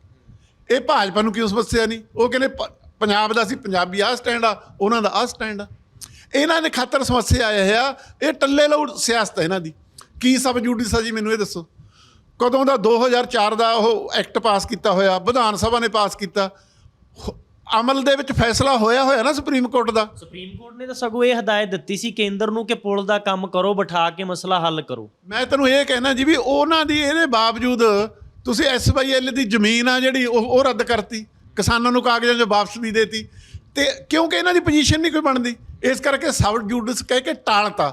ਇਹ ਭਾਜਪਾ ਨੂੰ ਕਿਉਂ ਸਮੱਸਿਆ ਨਹੀਂ? ਉਹ ਕਹਿੰਦੇ ਪ- ਪੰਜਾਬ ਦਾ ਅਸੀਂ ਪੰਜਾਬੀ ਆਹ ਸਟੈਂਡ ਆ, ਉਹਨਾਂ ਦਾ ਆਹ ਸਟੈਂਡ ਆ। ਇਹਨਾਂ ਦੇ ਖਾਤਰ ਸਮੱਸਿਆ ਆਇਆ ਆ, ਇਹ ਟੱਲੇ ਲਓ ਸਿਆਸਤ ਹੈ ਇਹਨਾਂ ਦੀ। ਕੀ ਸਬ ਜੁਡੀਸ ਆ ਜੀ ਮੈਨੂੰ ਇਹ ਦੱਸੋ? ਕਦੋਂ ਦਾ 2004 ਦਾ ਉਹ ਐਕਟ ਪਾਸ ਕੀਤਾ ਹੋਇਆ ਵਿਧਾਨ ਸਭਾ ਨੇ ਪਾਸ ਕੀਤਾ। ਅਮਲ ਦੇ ਵਿੱਚ ਫੈਸਲਾ ਹੋਇਆ ਹੋਇਆ ਨਾ ਸੁਪਰੀਮ ਕੋਰਟ ਦਾ? ਸੁਪਰੀਮ ਕੋਰਟ ਨੇ ਤਾਂ ਸਗੋਂ ਇਹ ਹਦਾਇਤ ਦਿੱਤੀ ਸੀ ਕੇਂਦਰ ਨੂੰ ਕਿ ਪੁਲ ਦਾ ਕੰਮ ਕਰੋ ਬਿਠਾ ਕੇ ਮਸਲਾ ਹੱਲ ਕਰੋ। ਮੈਂ ਤੈਨੂੰ ਇਹ ਕਹਿਣਾ ਜੀ ਵੀ ਉਹਨਾਂ ਦੀ ਇਹਦੇ ਬਾਵਜੂਦ ਤੁਸੀਂ ਐਸਵਾਈਐਲ ਦੀ ਜ਼ਮੀਨ ਆ ਜਿਹੜੀ ਉਹ ਉਹ ਰੱਦ ਕਰਤੀ ਕਿਸਾਨਾਂ ਨੂੰ ਕਾਗਜ਼ਾਂ 'ਚ ਵਾਪਸ ਵੀ ਦੇਤੀ। ਤੇ ਕਿਉਂਕਿ ਇਹਨਾਂ ਦੀ ਪੋਜੀਸ਼ਨ ਨਹੀਂ ਕੋਈ ਬਣਦੀ ਇਸ ਕਰਕੇ ਸਬ ਜੂਡਿਸ ਕਹਿ ਕੇ ਟਾਲਤਾ।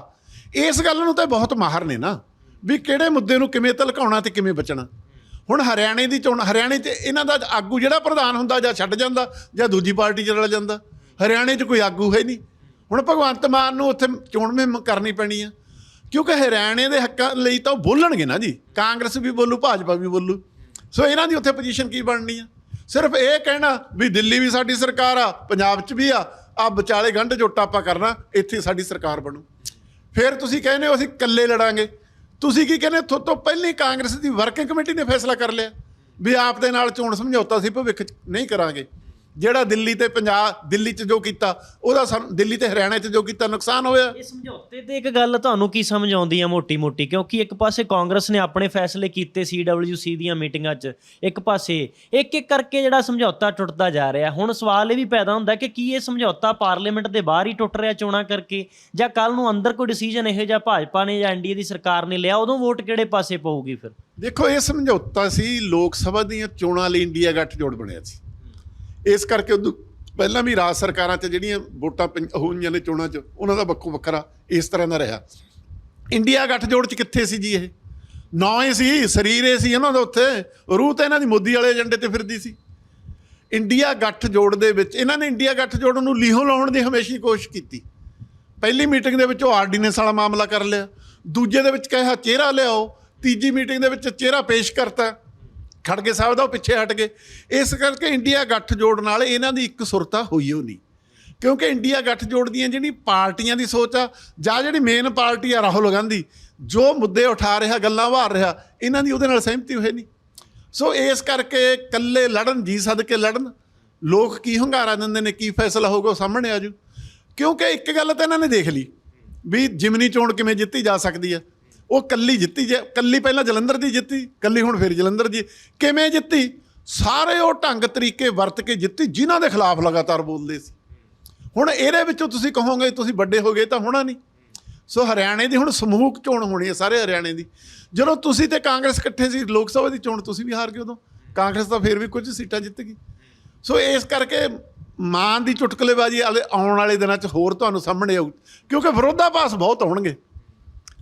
ਇਸ ਗੱਲ ਨੂੰ ਤਾਂ ਬਹੁਤ ਮਾਹਰ ਨੇ ਨਾ। ਵੀ ਕਿਹੜੇ ਮੁੱਦੇ ਨੂੰ ਕਿਵੇਂ ਧਲਕਾਉਣਾ ਤੇ ਕਿਵੇਂ ਬਚਣਾ। ਹੁਣ ਹਰਿਆਣੇ ਦੀ ਚੋਣ, ਹਰਿਆਣੇ 'ਚ ਇਹਨਾਂ ਦਾ ਆਗੂ ਜਿਹੜਾ ਪ੍ਰਧਾਨ ਹੁੰਦਾ ਜਾਂ ਛੱਡ ਜਾਂਦਾ ਜਾਂ ਦੂਜੀ ਪਾਰਟੀ 'ਚ ਰਲ ਜਾਂਦਾ, ਹਰਿਆਣੇ 'ਚ ਕੋਈ ਆਗੂ ਹੈ ਨਹੀਂ। ਹੁਣ ਭਗਵੰਤ ਮਾਨ ਨੂੰ ਉੱਥੇ ਚੋਣ ਮੁਹਿੰਮ ਕਰਨੀ ਪੈਣੀ ਆ। ਕਿਉਂਕਿ ਹਰਿਆਣੇ ਦੇ ਹੱਕਾਂ ਲਈ ਤਾਂ ਉਹ ਬੋਲਣਗੇ ਨਾ ਜੀ, ਕਾਂਗਰਸ ਵੀ ਬੋਲੂ, ਭਾਜਪਾ ਵੀ ਬੋਲੂ। ਸੋ ਇਹਨਾਂ ਦੀ ਉੱਥੇ ਪੋਜੀਸ਼ਨ ਕੀ ਬਣਨੀ ਆ? ਸਿਰਫ ਇਹ ਕਹਿਣਾ ਵੀ ਦਿੱਲੀ ਵੀ ਸਾਡੀ ਸਰਕਾਰ ਆ, ਪੰਜਾਬ 'ਚ ਵੀ ਆ ਆ ਵਿਚਾਲੇ ਗੰਢ ਜੋਟਾ ਆਪਾਂ ਕਰਨਾ, ਇੱਥੇ ਸਾਡੀ ਸਰਕਾਰ ਬਣੂ। ਫਿਰ ਤੁਸੀਂ ਕਹਿੰਦੇ ਹੋ ਅਸੀਂ ਇਕੱਲੇ ਲੜਾਂਗੇ। ਤੁਸੀਂ ਕੀ ਕਹਿੰਦੇ, ਥੋ ਤੋਂ ਪਹਿਲੀ ਕਾਂਗਰਸ ਦੀ ਵਰਕਿੰਗ ਕਮੇਟੀ ਨੇ ਫੈਸਲਾ ਕਰ ਲਿਆ ਵੀ ਆਪ ਦੇ ਨਾਲ ਚੋਣ ਸਮਝੌਤਾ ਸੀ, ਭਵਿੱਖ 'ਚ ਨਹੀਂ ਕਰਾਂਗੇ। ਜਿਹੜਾ ਦਿੱਲੀ ਤੇ ਪੰਜਾਬ ਦਿੱਲੀ 'ਚ ਜੋ ਕੀਤਾ ਉਹਦਾ ਸਾਨੂੰ ਦਿੱਲੀ ਤੇ ਹਰਿਆਣਾ 'ਚ ਜੋ ਕੀਤਾ ਨੁਕਸਾਨ ਹੋਇਆ। ਇਹ ਸਮਝੌਤੇ ਤੇ ਇੱਕ ਗੱਲ ਤੁਹਾਨੂੰ ਕੀ ਸਮਝ ਆਉਂਦੀ ਆ ਮੋਟੀ-ਮੋਟੀ? ਕਿਉਂਕਿ ਇੱਕ ਪਾਸੇ ਕਾਂਗਰਸ ਨੇ ਆਪਣੇ ਫੈਸਲੇ ਕੀਤੇ ਸੀਡਬਲਯੂਸੀ ਦੀਆਂ ਮੀਟਿੰਗਾਂ 'ਚ ਇੱਕ ਪਾਸੇ ਇੱਕ-ਇੱਕ ਕਰਕੇ ਜਿਹੜਾ ਸਮਝੌਤਾ ਟੁੱਟਦਾ ਜਾ ਰਿਹਾ। ਹੁਣ ਸਵਾਲ ਇਹ ਵੀ ਪੈਦਾ ਹੁੰਦਾ ਕਿ ਕੀ ਇਹ ਸਮਝੌਤਾ ਪਾਰਲੀਮੈਂਟ ਦੇ ਬਾਹਰ ਹੀ ਟੁੱਟ ਰਿਹਾ ਚੋਣਾਂ ਕਰਕੇ? ਜਾਂ ਕੱਲ ਨੂੰ ਅੰਦਰ ਕੋਈ ਡਿਸੀਜਨ ਇਹੋ ਜਿਹਾ ਭਾਜਪਾ ਨੇ ਜਾਂ ਐਨਡੀਏ ਦੀ ਸਰਕਾਰ ਨੇ ਲਿਆ ਉਦੋਂ ਵੋਟ ਕਿਹੜੇ ਪਾਸੇ ਪਊਗੀ ਫਿਰ? ਦੇਖੋ ਇਹ ਸਮਝੌਤਾ ਸੀ ਲੋਕ ਸਭਾ ਦੀਆਂ ਚੋਣਾਂ ਲਈ ਇੰਡੀਆ ਗੱਠਜੋੜ ਬਣਿਆ ਸੀ। ਇਸ ਕਰਕੇ ਉਦੋਂ ਪਹਿਲਾਂ ਵੀ ਰਾਜ ਸਰਕਾਰਾਂ 'ਚ ਜਿਹੜੀਆਂ ਵੋਟਾਂ ਪਈਆਂ- ਹੋਈਆਂ ਨੇ ਚੋਣਾਂ 'ਚ, ਉਹਨਾਂ ਦਾ ਵੱਖੋ ਵੱਖਰਾ ਇਸ ਤਰ੍ਹਾਂ ਦਾ ਰਿਹਾ। ਇੰਡੀਆ ਗੱਠਜੋੜ 'ਚ ਕਿੱਥੇ ਸੀ ਜੀ ਇਹ? ਨਾ ਹੀ ਸੀ, ਸਰੀਰ ਇਹ ਸੀ ਇਹਨਾਂ ਦਾ ਉੱਥੇ। ਰੂਹ ਤਾਂ ਇਹਨਾਂ ਦੀ ਮੋਦੀ ਵਾਲੇ ਏਜੰਡੇ ਤੇ ਫਿਰਦੀ ਸੀ। ਇੰਡੀਆ ਗੱਠਜੋੜ ਦੇ ਵਿੱਚ, ਇਹਨਾਂ ਨੇ ਇੰਡੀਆ ਗੱਠਜੋੜ ਨੂੰ ਲੀਹੋਂ ਲਾਉਣ ਦੀ ਹਮੇਸ਼ਾ ਹੀ ਕੋਸ਼ਿਸ਼ ਕੀਤੀ। ਪਹਿਲੀ ਮੀਟਿੰਗ ਦੇ ਵਿੱਚ ਉਹ ਆਰਡੀਨੈਂਸ ਵਾਲਾ ਮਾਮਲਾ ਕਰ ਲਿਆ। ਦੂਜੇ ਦੇ ਵਿੱਚ ਕਿਹਾ ਚਿਹਰਾ ਲਿਆਓ। ਤੀਜੀ ਮੀਟਿੰਗ ਦੇ ਵਿੱਚ ਚਿਹਰਾ ਪੇਸ਼ ਕਰਤਾ। ਖੜਗੇ ਸਾਹਿਬ ਦਾ ਉਹ ਪਿੱਛੇ ਹਟ ਗਏ। ਇਸ ਕਰਕੇ ਇੰਡੀਆ ਗੱਠ ਜੋੜ ਨਾਲ ਇਹਨਾਂ ਦੀ ਇੱਕ ਸੁਰਤਾ ਹੋਈ ਹੋ ਨਹੀਂ। ਕਿਉਂਕਿ ਇੰਡੀਆ ਗੱਠ ਜੋੜ ਦੀਆਂ ਜਿਹੜੀ ਪਾਰਟੀਆਂ ਦੀ ਸੋਚ ਆ, ਜਾਂ ਜਿਹੜੀ ਮੇਨ ਪਾਰਟੀ ਆ ਰਾਹੁਲ ਗਾਂਧੀ, ਜੋ ਮੁੱਦੇ ਉਠਾ ਰਿਹਾ, ਗੱਲਾਂ ਵਾਰ ਰਿਹਾ, ਇਹਨਾਂ ਦੀ ਉਹਦੇ ਨਾਲ ਸਹਿਮਤੀ ਹੋਈ ਨਹੀਂ। ਸੋ ਇਸ ਕਰਕੇ ਇਕੱਲੇ ਲੜਨ, ਜੀ ਸਦਕੇ ਲੜਨ, ਲੋਕ ਕੀ ਹੰਗਾਰਾ ਦਿੰਦੇ ਨੇ, ਕੀ ਫੈਸਲਾ ਹੋਊਗਾ ਉਹ ਸਾਹਮਣੇ ਆਜੂ ਕਿਉਂਕਿ ਇੱਕ ਗੱਲ ਤਾਂ ਇਹਨਾਂ ਨੇ ਦੇਖ ਲਈ, ਵੀ ਜਿਮਨੀ ਚੋਣ ਕਿਵੇਂ ਜਿੱਤੀ ਜਾ ਸਕਦੀ ਹੈ ਉਹ ਕੱਲੀ ਜਿੱਤੀ ਜੇ, ਕੱਲੀ ਪਹਿਲਾਂ ਜਲੰਧਰ ਦੀ ਜਿੱਤੀ, ਕੱਲੀ ਹੁਣ ਫਿਰ ਜਲੰਧਰ ਦੀ। ਕਿਵੇਂ ਜਿੱਤੀ? ਸਾਰੇ ਉਹ ਢੰਗ ਤਰੀਕੇ ਵਰਤ ਕੇ ਜਿੱਤੀ ਜਿਨ੍ਹਾਂ ਦੇ ਖਿਲਾਫ ਲਗਾਤਾਰ ਬੋਲਦੇ ਸੀ। ਹੁਣ ਇਹਦੇ ਵਿੱਚੋਂ ਤੁਸੀਂ ਕਹੋਗੇ, ਤੁਸੀਂ ਵੱਡੇ ਹੋ ਗਏ ਤਾਂ ਹੋਣਾ ਨਹੀਂ। ਸੋ ਹਰਿਆਣੇ ਦੀ ਹੁਣ ਸਮੂਹਕ ਚੋਣ ਹੋਣੀ ਹੈ ਸਾਰੇ ਹਰਿਆਣੇ ਦੀ। ਜਦੋਂ ਤੁਸੀਂ ਤੇ ਕਾਂਗਰਸ ਇਕੱਠੇ ਸੀ, ਲੋਕ ਸਭਾ ਦੀ ਚੋਣ ਤੁਸੀਂ ਵੀ ਹਾਰ ਗਏ ਉਦੋਂ। ਕਾਂਗਰਸ ਤਾਂ ਫਿਰ ਵੀ ਕੁਝ ਸੀਟਾਂ ਜਿੱਤ ਗਈ। ਸੋ ਇਸ ਕਰਕੇ ਮਾਂ ਦੀ ਚੁਟਕਲੇਬਾਜ਼ੀ ਵਾਲੇ ਆਉਣ ਵਾਲੇ ਦਿਨਾਂ 'ਚ ਹੋਰ ਤੁਹਾਨੂੰ ਸਾਹਮਣੇ ਆਊ, ਕਿਉਂਕਿ ਵਿਰੋਧਾਭਾਸ ਬਹੁਤ ਹੋਣਗੇ।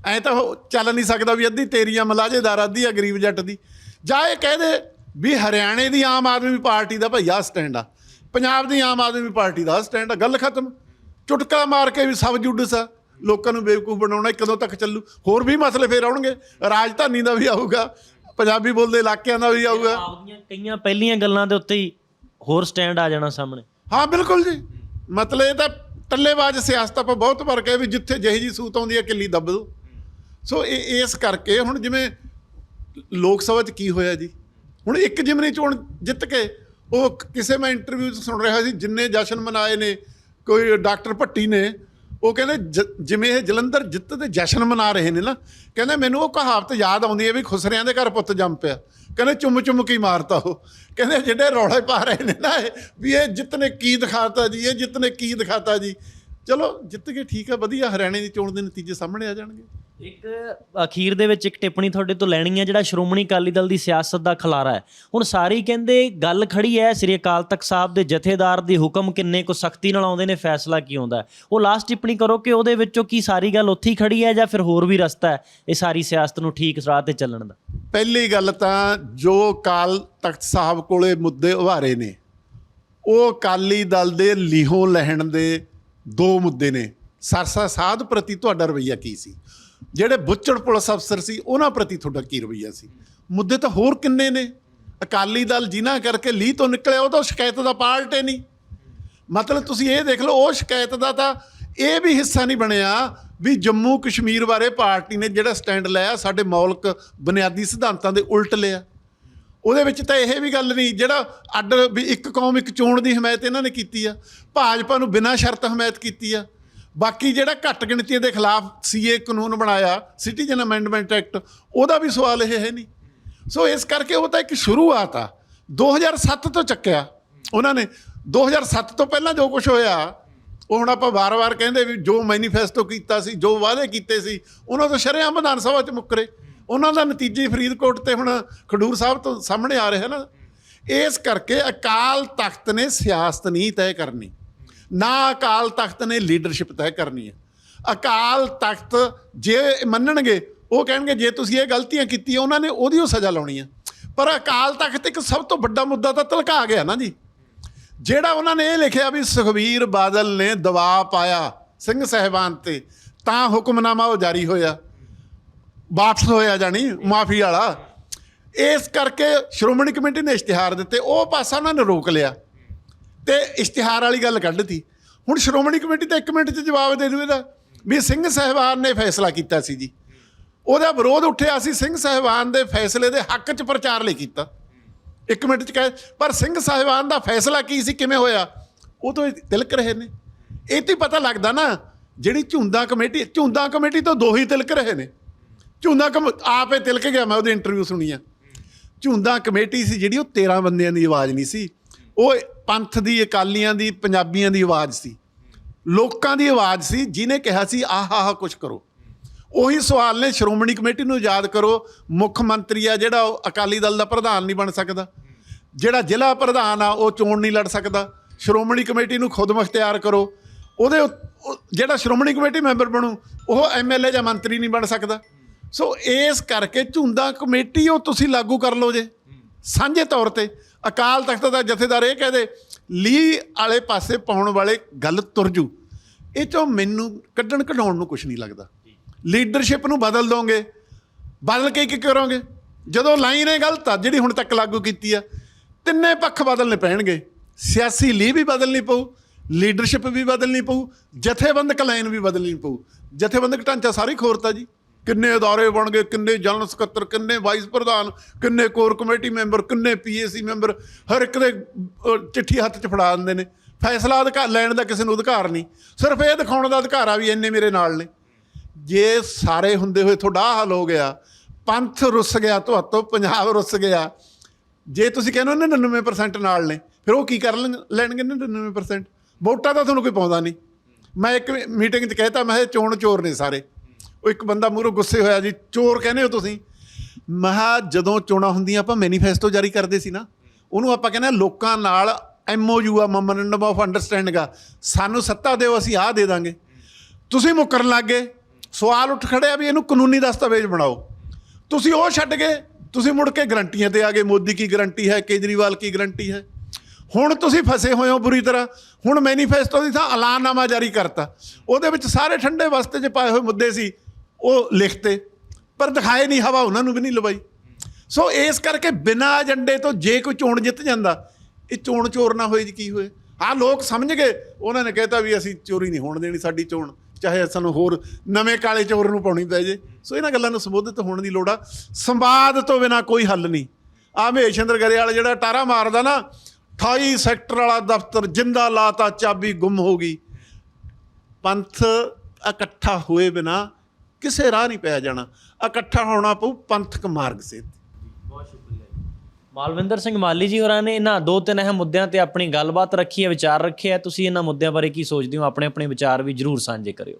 ਐ ਤਾਂ ਉਹ ਚੱਲ ਨਹੀਂ ਸਕਦਾ ਵੀ ਅੱਧੀ ਤੇਰੀਆਂ ਮਲਾਜੇਦਾਰ ਅੱਧੀ ਆ ਗਰੀਬ ਜੱਟ ਦੀ। ਜਾਂ ਇਹ ਕਹਿ ਦੇ ਵੀ ਹਰਿਆਣੇ ਦੀ ਆਮ ਆਦਮੀ ਪਾਰਟੀ ਦਾ ਭਈਆ ਸਟੈਂਡ ਆ। ਪੰਜਾਬ ਦੀ ਆਮ ਆਦਮੀ ਪਾਰਟੀ ਦਾ ਸਟੈਂਡ ਆ। ਗੱਲ ਖਤਮ। ਚੁਟਕਾ ਮਾਰ ਕੇ ਵੀ ਸਭ ਜੁੱਡਸ ਆ। ਲੋਕਾਂ ਨੂੰ ਬੇਵਕੂਫ ਬਣਾਉਣਾ ਕਦੋਂ ਤੱਕ ਚੱਲੂ। ਹੋਰ ਵੀ ਮਸਲੇ ਫੇਰ ਆਉਣਗੇ। ਰਾਜਧਾਨੀ ਦਾ ਵੀ ਆਊਗਾ। ਪੰਜਾਬੀ ਬੋਲਦੇ ਇਲਾਕਿਆਂ ਦਾ ਵੀ ਆਊਗਾ। ਆਪਦੀਆਂ ਕਈਆਂ ਪਹਿਲੀਆਂ ਗੱਲਾਂ ਦੇ ਉੱਤੇ ਹੀ ਹੋਰ ਸਟੈਂਡ ਆ ਜਾਣਾ ਸਾਹਮਣੇ। ਹਾਂ ਬਿਲਕੁਲ ਜੀ। ਮਤਲਬ ਇਹ ਤਾਂ ਟੱਲੇਬਾਜ਼ ਸਿਆਸਤ ਆਪਾਂ ਬਹੁਤ ਵਾਰ ਕਹੇ ਵੀ ਜਿੱਥੇ ਜਿਹੀ ਜੀ ਸੂਤ ਆਉਂਦੀ ਹੈ ਕਿੱਲੀ ਦੱਬ ਦੋ। ਸੋ ਇਹ ਇਸ ਕਰਕੇ ਹੁਣ ਜਿਵੇਂ ਲੋਕ ਸਭਾ 'ਚ ਕੀ ਹੋਇਆ ਜੀ? ਹੁਣ ਇੱਕ ਜਿਮਨੀ ਚੋਣ ਜਿੱਤ ਕੇ ਉਹ ਕਿਸੇ ਮੈਂ ਇੰਟਰਵਿਊ 'ਚ ਸੁਣ ਰਿਹਾ ਸੀ, ਜਿੰਨੇ ਜਸ਼ਨ ਮਨਾਏ ਨੇ, ਕੋਈ ਡਾਕਟਰ ਭੱਟੀ ਨੇ, ਉਹ ਕਹਿੰਦੇ ਜ- ਜਿਵੇਂ ਇਹ ਜਲੰਧਰ ਜਿੱਤ ਦੇ ਜਸ਼ਨ ਮਨਾ ਰਹੇ ਨੇ ਨਾ, ਕਹਿੰਦੇ ਮੈਨੂੰ ਉਹ ਕਹਾਵਤ ਯਾਦ ਆਉਂਦੀ ਹੈ ਵੀ ਖੁਸਰਿਆਂ ਦੇ ਘਰ ਪੁੱਤ ਜੰਮ ਪਿਆ। ਕਹਿੰਦੇ ਚੁੰਮ ਚੁੰਮ ਕੀ ਮਾਰਤਾ ਉਹ। ਕਹਿੰਦੇ ਜਿਹੜੇ ਰੌਲੇ ਪਾ ਰਹੇ ਨੇ ਨਾ ਇਹ, ਵੀ ਇਹ ਜਿੱਤ ਨੇ ਕੀ ਦਿਖਾਤਾ ਜੀ, ਇਹ ਜਿੱਤ ਨੇ ਕੀ ਦਿਖਾਤਾ ਜੀ। ਚਲੋ ਜਿੱਤ ਕੇ ਠੀਕ ਆ, ਵਧੀਆ ਹਰਿਆਣੇ ਦੀ ਚੋਣ ਦੇ ਨਤੀਜੇ ਸਾਹਮਣੇ ਆ ਜਾਣਗੇ। ਇੱਕ ਅਖੀਰ ਦੇ ਵਿੱਚ ਇੱਕ ਟਿੱਪਣੀ ਤੁਹਾਡੇ ਤੋਂ ਲੈਣੀ ਹੈ ਜਿਹੜਾ ਸ਼੍ਰੋਮਣੀ ਅਕਾਲੀ ਦਲ ਦੀ ਸਿਆਸਤ ਦਾ ਖਲਾਰਾ ਹੈ। ਹੁਣ ਸਾਰੇ ਕਹਿੰਦੇ ਗੱਲ ਖੜੀ ਹੈ, ਸ੍ਰੀ ਅਕਾਲ ਤਖਤ ਸਾਹਿਬ ਦੇ ਜਥੇਦਾਰ ਦੇ ਹੁਕਮ ਕਿੰਨੇ ਕੋ ਸਖਤੀ ਨਾਲ ਆਉਂਦੇ ਨੇ, ਫੈਸਲਾ ਕੀ ਆਉਂਦਾ ਉਹ ਲਾਸਟ ਟਿੱਪਣੀ ਕਰੋ ਕਿ ਉਹਦੇ ਵਿੱਚੋਂ ਕੀ ਸਾਰੀ ਗੱਲ ਉੱਥੇ ਹੀ ਖੜੀ ਹੈ ਜਾਂ ਫਿਰ ਹੋਰ ਵੀ ਰਸਤਾ ਹੈ, ਇਹ ਸਾਰੀ ਸਿਆਸਤ ਨੂੰ ਠੀਕ ਰਾਹ ਤੇ ਚੱਲਣ ਦਾ? ਪਹਿਲੀ ਗੱਲ ਤਾਂ ਜੋ ਕਾਲ ਤਖਤ ਸਾਹਿਬ ਕੋਲੇ ਮੁੱਦੇ ਉਭਾਰੇ ਨੇ, ਉਹ ਅਕਾਲੀ ਦਲ ਦੇ ਲੀਹੋਂ ਲਹਿਣ ਦੇ ਦੋ ਮੁੱਦੇ ਨੇ। ਸਰਸਾ ਸਾਧ ਪ੍ਰਤੀ ਤੁਹਾਡਾ ਰਵਈਆ ਕੀ ਸੀ? ਜਿਹੜੇ ਬੁੱਚੜ ਪੁਲਿਸ ਅਫਸਰ ਸੀ, ਉਹਨਾਂ ਪ੍ਰਤੀ ਤੁਹਾਡਾ ਕੀ ਰਵਈਆ ਸੀ? ਮੁੱਦੇ ਤਾਂ ਹੋਰ ਕਿੰਨੇ ਨੇ? ਅਕਾਲੀ ਦਲ ਜਿਨ੍ਹਾਂ ਕਰਕੇ ਲੀਹ ਤੋਂ ਨਿਕਲਿਆ, ਉਹ ਤਾਂ ਸ਼ਿਕਾਇਤ ਦਾ ਪਾਰਟ ਹੀ ਨਹੀਂ। ਮਤਲਬ ਤੁਸੀਂ ਇਹ ਦੇਖ ਲਓ, ਉਹ ਸ਼ਿਕਾਇਤ ਦਾ ਤਾਂ ਇਹ ਵੀ ਹਿੱਸਾ ਨਹੀਂ ਬਣਿਆ ਵੀ ਜੰਮੂ ਕਸ਼ਮੀਰ ਬਾਰੇ ਪਾਰਟੀ ਨੇ ਜਿਹੜਾ ਸਟੈਂਡ ਲਿਆ ਸਾਡੇ ਮੌਲਿਕ ਬੁਨਿਆਦੀ ਸਿਧਾਂਤਾਂ ਦੇ ਉਲਟ ਲਿਆ। ਉਹਦੇ ਵਿੱਚ ਤਾਂ ਇਹ ਵੀ ਗੱਲ ਨਹੀਂ, ਜਿਹੜਾ ਅੱਡ ਵੀ ਇੱਕ ਕੌਮ, ਇੱਕ ਚੋਣ ਦੀ ਹਮਾਇਤ ਇਹਨਾਂ ਨੇ ਕੀਤੀ ਆ। ਭਾਜਪਾ ਨੂੰ ਬਿਨਾਂ ਸ਼ਰਤ ਹਮਾਇਤ ਕੀਤੀ ਆ। ਬਾਕੀ ਜਿਹੜਾ ਘੱਟ ਗਿਣਤੀ ਦੇ ਖਿਲਾਫ ਸੀਏ ਕਾਨੂੰਨ ਬਣਾਇਆ ਸਿਟੀਜ਼ਨ ਅਮੈਂਡਮੈਂਟ ਐਕਟ ਉਹਦਾ ਵੀ ਸਵਾਲ ਇਹ ਹੈ ਨਹੀਂ। ਸੋ ਇਸ ਕਰਕੇ ਉਹ ਤਾਂ ਇੱਕ ਸ਼ੁਰੂਆਤ ਆ। 2007 ਤੋਂ ਚੱਕਿਆ ਉਹਨਾਂ ਨੇ। 2007 ਤੋਂ ਪਹਿਲਾਂ ਜੋ ਕੁਝ ਹੋਇਆ, ਉਹ ਹੁਣ ਆਪਾਂ ਵਾਰ-ਵਾਰ ਕਹਿੰਦੇ ਵੀ ਜੋ ਮੈਨੀਫੈਸਟੋ ਕੀਤਾ ਸੀ, ਜੋ ਵਾਅਦੇ ਕੀਤੇ ਸੀ, ਉਹਨਾਂ ਤੋਂ ਸ਼ਰਿਆਂ ਵਿਧਾਨ ਸਭਾ 'ਚ ਮੁੱਕਰੇ। ਉਹਨਾਂ ਦਾ ਨਤੀਜੇ ਫਰੀਦਕੋਟ ਤੇ ਹੁਣ ਖਡੂਰ ਸਾਹਿਬ ਤੋਂ ਸਾਹਮਣੇ ਆ ਰਿਹਾ ਨਾ ਇਸ ਕਰਕੇ ਅਕਾਲ ਤਖਤ ਨੇ ਸਿਆਸਤ ਨਹੀਂ ਤੈਅ ਕਰਨੀ। ਨਾ ਅਕਾਲ ਤਖਤ ਨੇ ਲੀਡਰਸ਼ਿਪ ਤੈਅ ਕਰਨੀ ਹੈ। ਅਕਾਲ ਤਖਤ ਜੇ ਮੰਨਣਗੇ, ਉਹ ਕਹਿਣਗੇ, ਜੇ ਤੁਸੀਂ ਇਹ ਗਲਤੀਆਂ ਕੀਤੀਆਂ, ਉਹਨਾਂ ਨੇ ਉਹਦੀ ਉਹ ਸਜ਼ਾ ਲਾਉਣੀ ਹੈ। ਪਰ ਅਕਾਲ ਤਖਤ ਇੱਕ ਸਭ ਤੋਂ ਵੱਡਾ ਮੁੱਦਾ ਤਾਂ ਤਲਕਾ ਗਿਆ ਨਾ ਜੀ। ਜਿਹੜਾ ਉਹਨਾਂ ਨੇ ਇਹ ਲਿਖਿਆ ਵੀ ਸੁਖਬੀਰ ਬਾਦਲ ਨੇ ਦਬਾਅ ਪਾਇਆ ਸਿੰਘ ਸਹਿਬਾਨ ਤੇ, ਤਾਂ ਹੁਕਮਨਾਮਾ ਉਹ ਜਾਰੀ ਹੋਇਆ। ਵਾਪਸ ਹੋਇਆ ਜਾਣੀ ਮਾਫੀ ਵਾਲਾ। ਇਸ ਕਰਕੇ ਸ਼੍ਰੋਮਣੀ ਕਮੇਟੀ ਨੇ ਇਸ਼ਤਿਹਾਰ ਦਿੱਤੇ, ਉਹ ਪਾਸਾ ਉਹਨਾਂ ਨੇ ਰੋਕ ਲਿਆ। ਤੇ ਇਸ਼ਤਿਹਾਰ ਵਾਲੀ ਗੱਲ ਕੱਢ ਕੱਢਤੀ। ਹੁਣ ਸ਼੍ਰੋਮਣੀ ਕਮੇਟੀ ਤਾਂ ਇੱਕ ਮਿੰਟ 'ਚ ਜਵਾਬ ਦੇ ਦੂ ਇਹਦਾ। ਵੀ ਸਿੰਘ ਸਹਿਬਾਨ ਨੇ ਫੈਸਲਾ ਕੀਤਾ ਸੀ ਜੀ। ਉਹਦਾ ਵਿਰੋਧ ਉੱਠਿਆ ਸੀ ਸਿੰਘ ਸਹਿਬਾਨ ਦੇ ਫੈਸਲੇ ਦੇ ਹੱਕ 'ਚ ਪ੍ਰਚਾਰ ਲਈ ਕੀਤਾ। ਇੱਕ ਮਿੰਟ 'ਚ ਕਹੇ ਪਰ ਸਿੰਘ ਸਾਹਿਬਾਨ ਦਾ ਫੈਸਲਾ ਕੀ ਸੀ, ਕਿਵੇਂ ਹੋਇਆ? ਉਹ ਤੋਂ ਤਿਲਕ ਰਹੇ ਨੇ। ਇਹ ਤੇ ਹੀ ਪਤਾ ਲੱਗਦਾ ਨਾ, ਜਿਹੜੀ ਝੁੰਦਾ ਕਮੇਟੀ ਝੁੰਦਾ ਕਮੇਟੀ ਤੋਂ ਦੋ ਹੀ ਤਿਲਕ ਰਹੇ ਨੇ। ਝੁੰਦਾ ਕਮ ਆਪੇ ਤਿਲਕ ਗਿਆ, ਮੈਂ ਉਹਦੀ ਇੰਟਰਵਿਊ ਸੁਣੀ ਆ। ਝੁੰਦਾ ਕਮੇਟੀ ਸੀ ਜਿਹੜੀ ਉਹ 13 ਬੰਦਿਆਂ ਦੀ ਆਵਾਜ਼ ਨਹੀਂ ਸੀ। ਉਹ ਪੰਥ ਦੀ, ਅਕਾਲੀਆਂ ਦੀ, ਪੰਜਾਬੀਆਂ ਦੀ ਆਵਾਜ਼ ਸੀ। ਲੋਕਾਂ ਦੀ ਆਵਾਜ਼ ਸੀ, ਜਿਹਨੇ ਕਿਹਾ ਸੀ, ਆਹ ਆਹ ਕੁਝ ਕਰੋ। ਉਹੀ ਸਵਾਲ ਨੇ, ਸ਼੍ਰੋਮਣੀ ਕਮੇਟੀ ਨੂੰ ਯਾਦ ਕਰੋ, ਮੁੱਖ ਮੰਤਰੀ ਆ ਜਿਹੜਾ ਉਹ ਅਕਾਲੀ ਦਲ ਦਾ ਪ੍ਰਧਾਨ ਨਹੀਂ ਬਣ ਸਕਦਾ। ਜਿਹੜਾ ਜ਼ਿਲ੍ਹਾ ਪ੍ਰਧਾਨ ਆ, ਉਹ ਚੋਣ ਨਹੀਂ ਲੜ ਸਕਦਾ। ਸ਼੍ਰੋਮਣੀ ਕਮੇਟੀ ਨੂੰ ਖੁਦ ਮੁਖਤਿਆਰ ਕਰੋ। ਉਹਦੇ ਜਿਹੜਾ ਸ਼੍ਰੋਮਣੀ ਕਮੇਟੀ ਮੈਂਬਰ ਬਣੂ, ਉਹ ਐਮਐਲਏ ਜਾਂ ਮੰਤਰੀ ਨਹੀਂ ਬਣ ਸਕਦਾ। ਸੋ ਇਸ ਕਰਕੇ ਝੁੰਦਾ ਕਮੇਟੀ ਉਹ ਤੁਸੀਂ ਲਾਗੂ ਕਰ ਲਓ ਜੇ। ਸਾਂਝੇ ਤੌਰ ਤੇ ਅਕਾਲ ਤਖਤ ਦਾ ਜਥੇਦਾਰ ਇਹ ਕਹਦੇ ਲੀ ਵਾਲੇ ਪਾਸੇ ਪਾਉਣ ਵਾਲੇ ਗੱਲ ਤੁਰ ਜੂ। ਇਹ ਚੋਂ ਮੈਨੂੰ ਕੱਢਣ ਕਢਾਉਣ ਨੂੰ ਕੁਝ ਨਹੀਂ ਲੱਗਦਾ। ਲੀਡਰਸ਼ਿਪ ਨੂੰ ਬਦਲ ਦੋਗੇ, ਬਦਲ ਕੇ ਕੀ ਕਰੋਗੇ? ਜਦੋਂ ਲਾਈਨ ਹੈ ਗਲਤ ਆ ਜਿਹੜੀ ਹੁਣ ਤੱਕ ਲਾਗੂ ਕੀਤੀ ਆ, ਤਿੰਨੇ ਪੱਖ ਬਦਲਨੇ ਪੈਣਗੇ। ਸਿਆਸੀ ਲੀ ਵੀ ਬਦਲਣੀ ਪਊ, ਲੀਡਰਸ਼ਿਪ ਵੀ ਬਦਲਣੀ ਪਊ, ਜਥੇਬੰਦਕ ਲਾਈਨ ਵੀ ਬਦਲਣੀ ਪਊ। ਜਥੇਬੰਦਕ ਢਾਂਚਾ ਸਾਰੀ ਖੋਰਤਾ ਜੀ। ਕਿੰਨੇ ਅਦਾਰੇ ਬਣ ਗਏ, ਕਿੰਨੇ ਜਨਰਲ ਸਕੱਤਰ, ਕਿੰਨੇ ਵਾਈਸ ਪ੍ਰਧਾਨ, ਕਿੰਨੇ ਕੋਰ ਕਮੇਟੀ ਮੈਂਬਰ ਕਿੰਨੇ ਪੀਏਸੀ ਮੈਂਬਰ ਹਰ ਇੱਕ ਦੇ ਚਿੱਠੀ ਹੱਥ 'ਚ ਫੜਾ ਦਿੰਦੇ ਨੇ। ਫੈਸਲਾ ਅਧਿਕਾਰ ਲੈਣ ਦਾ ਕਿਸੇ ਨੂੰ ਅਧਿਕਾਰ ਨਹੀਂ। ਸਿਰਫ ਇਹ ਦਿਖਾਉਣ ਦਾ ਅਧਿਕਾਰ ਆ ਵੀ ਇੰਨੇ ਮੇਰੇ ਨਾਲ ਨੇ। ਜੇ ਸਾਰੇ ਹੁੰਦੇ ਹੋਏ ਤੁਹਾਡਾ ਹੱਲ ਹੋ ਗਿਆ, ਪੰਥ ਰੁੱਸ ਗਿਆ ਤੁਹਾਤੋਂ ਪੰਜਾਬ ਰੁੱਸ ਗਿਆ, ਜੇ ਤੁਸੀਂ ਕਹਿੰਦੇ ਹੋ ਨਾ 99% ਨਾਲ ਨੇ, ਫਿਰ ਉਹ ਕੀ ਕਰ ਲੈਣ- ਲੈਣਗੇ 99% ਵੋਟਾਂ ਤਾਂ ਤੁਹਾਨੂੰ ਕੋਈ ਪਾਉਂਦਾ ਨਹੀਂ। ਮੈਂ ਇੱਕ ਮੀਟਿੰਗ 'ਚ ਕਹਿਤਾ, ਮੈਂ ਕਿਹਾ ਚੋਣ ਚੋਰ ਨੇ ਸਾਰੇ। ਉਹ ਇੱਕ ਬੰਦਾ ਮੂਹਰੋਂ ਗੁੱਸੇ ਹੋਇਆ ਜੀ, ਚੋਰ ਕਹਿੰਦੇ ਹੋ ਤੁਸੀਂ। ਮੈਂ ਕਿਹਾ, ਜਦੋਂ ਚੋਣਾਂ ਹੁੰਦੀਆਂ ਆਪਾਂ ਮੈਨੀਫੈਸਟੋ ਜਾਰੀ ਕਰਦੇ ਸੀ ਨਾ, ਉਹਨੂੰ ਆਪਾਂ ਕਹਿੰਦੇ ਲੋਕਾਂ ਨਾਲ ਐਮਓਯੂ ਆ ਮੈਮੋਰੈਂਡਮ ਆਫ ਅੰਡਰਸਟੈਂਡਿੰਗ ਆ। ਸਾਨੂੰ ਸੱਤਾ ਦਿਓ, ਅਸੀਂ ਆਹ ਦੇ ਦਾਂਗੇ। ਤੁਸੀਂ ਮੁੱਕਰਨ ਗਏ। ਸਵਾਲ ਉੱਠ ਖੜਿਆ ਵੀ ਇਹਨੂੰ ਕਾਨੂੰਨੀ ਦਸਤਾਵੇਜ਼ ਬਣਾਓ। ਤੁਸੀਂ ਉਹ ਛੱਡ ਗਏ। ਤੁਸੀਂ ਮੁੜ ਕੇ ਗਰੰਟੀਆਂ ਤੇ ਆ ਗਏ। ਮੋਦੀ ਕੀ ਗਰੰਟੀ ਹੈ? ਕੇਜਰੀਵਾਲ ਕੀ ਗਰੰਟੀ ਹੈ? ਹੁਣ ਤੁਸੀਂ ਫਸੇ ਹੋਏ ਹੋ ਬੁਰੀ ਤਰ੍ਹਾਂ। ਹੁਣ ਮੈਨੀਫੈਸਟੋ ਦੀ ਥਾਂ ਐਲਾਨਨਾਮਾ ਜਾਰੀ ਕਰਤਾ। ਉਹਦੇ ਵਿੱਚ ਸਾਰੇ ਠੰਡੇ ਵਸਤੇ 'ਚ ਪਾਏ ਹੋਏ ਮੁੱਦੇ ਸੀ। ਉਹ ਲਿਖਤੇ, ਪਰ ਦਿਖਾਏ ਨਹੀਂ, ਹਵਾ ਉਹਨਾਂ ਨੂੰ ਵੀ ਨਹੀਂ ਲਵਾਈ। ਸੋ ਇਸ ਕਰਕੇ ਬਿਨਾਂ ਏਜੰਡੇ ਤੋਂ ਜੇ ਕੋਈ ਚੋਣ ਜਿੱਤ ਜਾਂਦਾ, ਇਹ ਚੋਣ ਚੋਰ ਨਾ ਹੋਏ ਜੀ, ਕੀ ਹੋਏ? ਆ ਲੋਕ ਸਮਝ ਗਏ, ਉਹਨਾਂ ਨੇ ਕਹਿਤਾ ਵੀ ਅਸੀਂ ਚੋਰੀ ਨਹੀਂ ਹੋਣ ਦੇਣੀ ਸਾਡੀ ਚੋਣ, ਚਾਹੇ ਸਾਨੂੰ ਹੋਰ ਨਵੇਂ ਕਾਲੇ ਚੋਰ ਨੂੰ ਪਾਉਣੀ ਪੈ ਜੇ। ਸੋ ਇਹਨਾਂ ਗੱਲਾਂ ਨੂੰ ਸੰਬੋਧਿਤ ਹੋਣ ਦੀ ਲੋੜ ਆ। ਸੰਵਾਦ ਤੋਂ ਬਿਨਾ ਕੋਈ ਹੱਲ ਨਹੀਂ। ਆ ਮਹੇਸ਼ੰਦਰ ਗਰੇਵਾਲ ਜਿਹੜਾ ਟਾਰਾ ਮਾਰਦਾ ਨਾ 28 ਸੈਕਟਰ ਵਾਲਾ ਦਫ਼ਤਰ ਜਿੰਦਾ ਲਾਤਾ, ਚਾਬੀ ਗੁੰਮ ਹੋ ਗਈ। ਪੰਥ ਇਕੱਠਾ ਹੋਏ ਬਿਨਾ ਕਿਸੇ ਰਾਹ ਨਹੀਂ ਪਿਆ ਜਾਣਾ। ਇਕੱਠਾ ਹੋਣਾ ਪਊ ਪੰਥਕ ਮਾਰਗ ਸੇ ਮਾਲਵਿੰਦਰ ਸਿੰਘ ਮਾਲੀ ਜੀ ਹੋਰਾਂ ਨੇ ਇਹਨਾਂ ਦੋ ਤਿੰਨ ਅਹਿਮ ਮੁੱਦਿਆਂ ਤੇ ਆਪਣੀ ਗੱਲਬਾਤ ਰੱਖੀ ਹੈ, ਵਿਚਾਰ ਰੱਖੇ ਹੈ। ਤੁਸੀਂ ਇਹਨਾਂ ਮੁੱਦਿਆਂ ਬਾਰੇ ਕੀ ਸੋਚਦੇ ਹੋ? ਆਪਣੇ ਆਪਣੇ ਵਿਚਾਰ ਵੀ ਜਰੂਰ ਸਾਂਝੇ ਕਰਿਓ।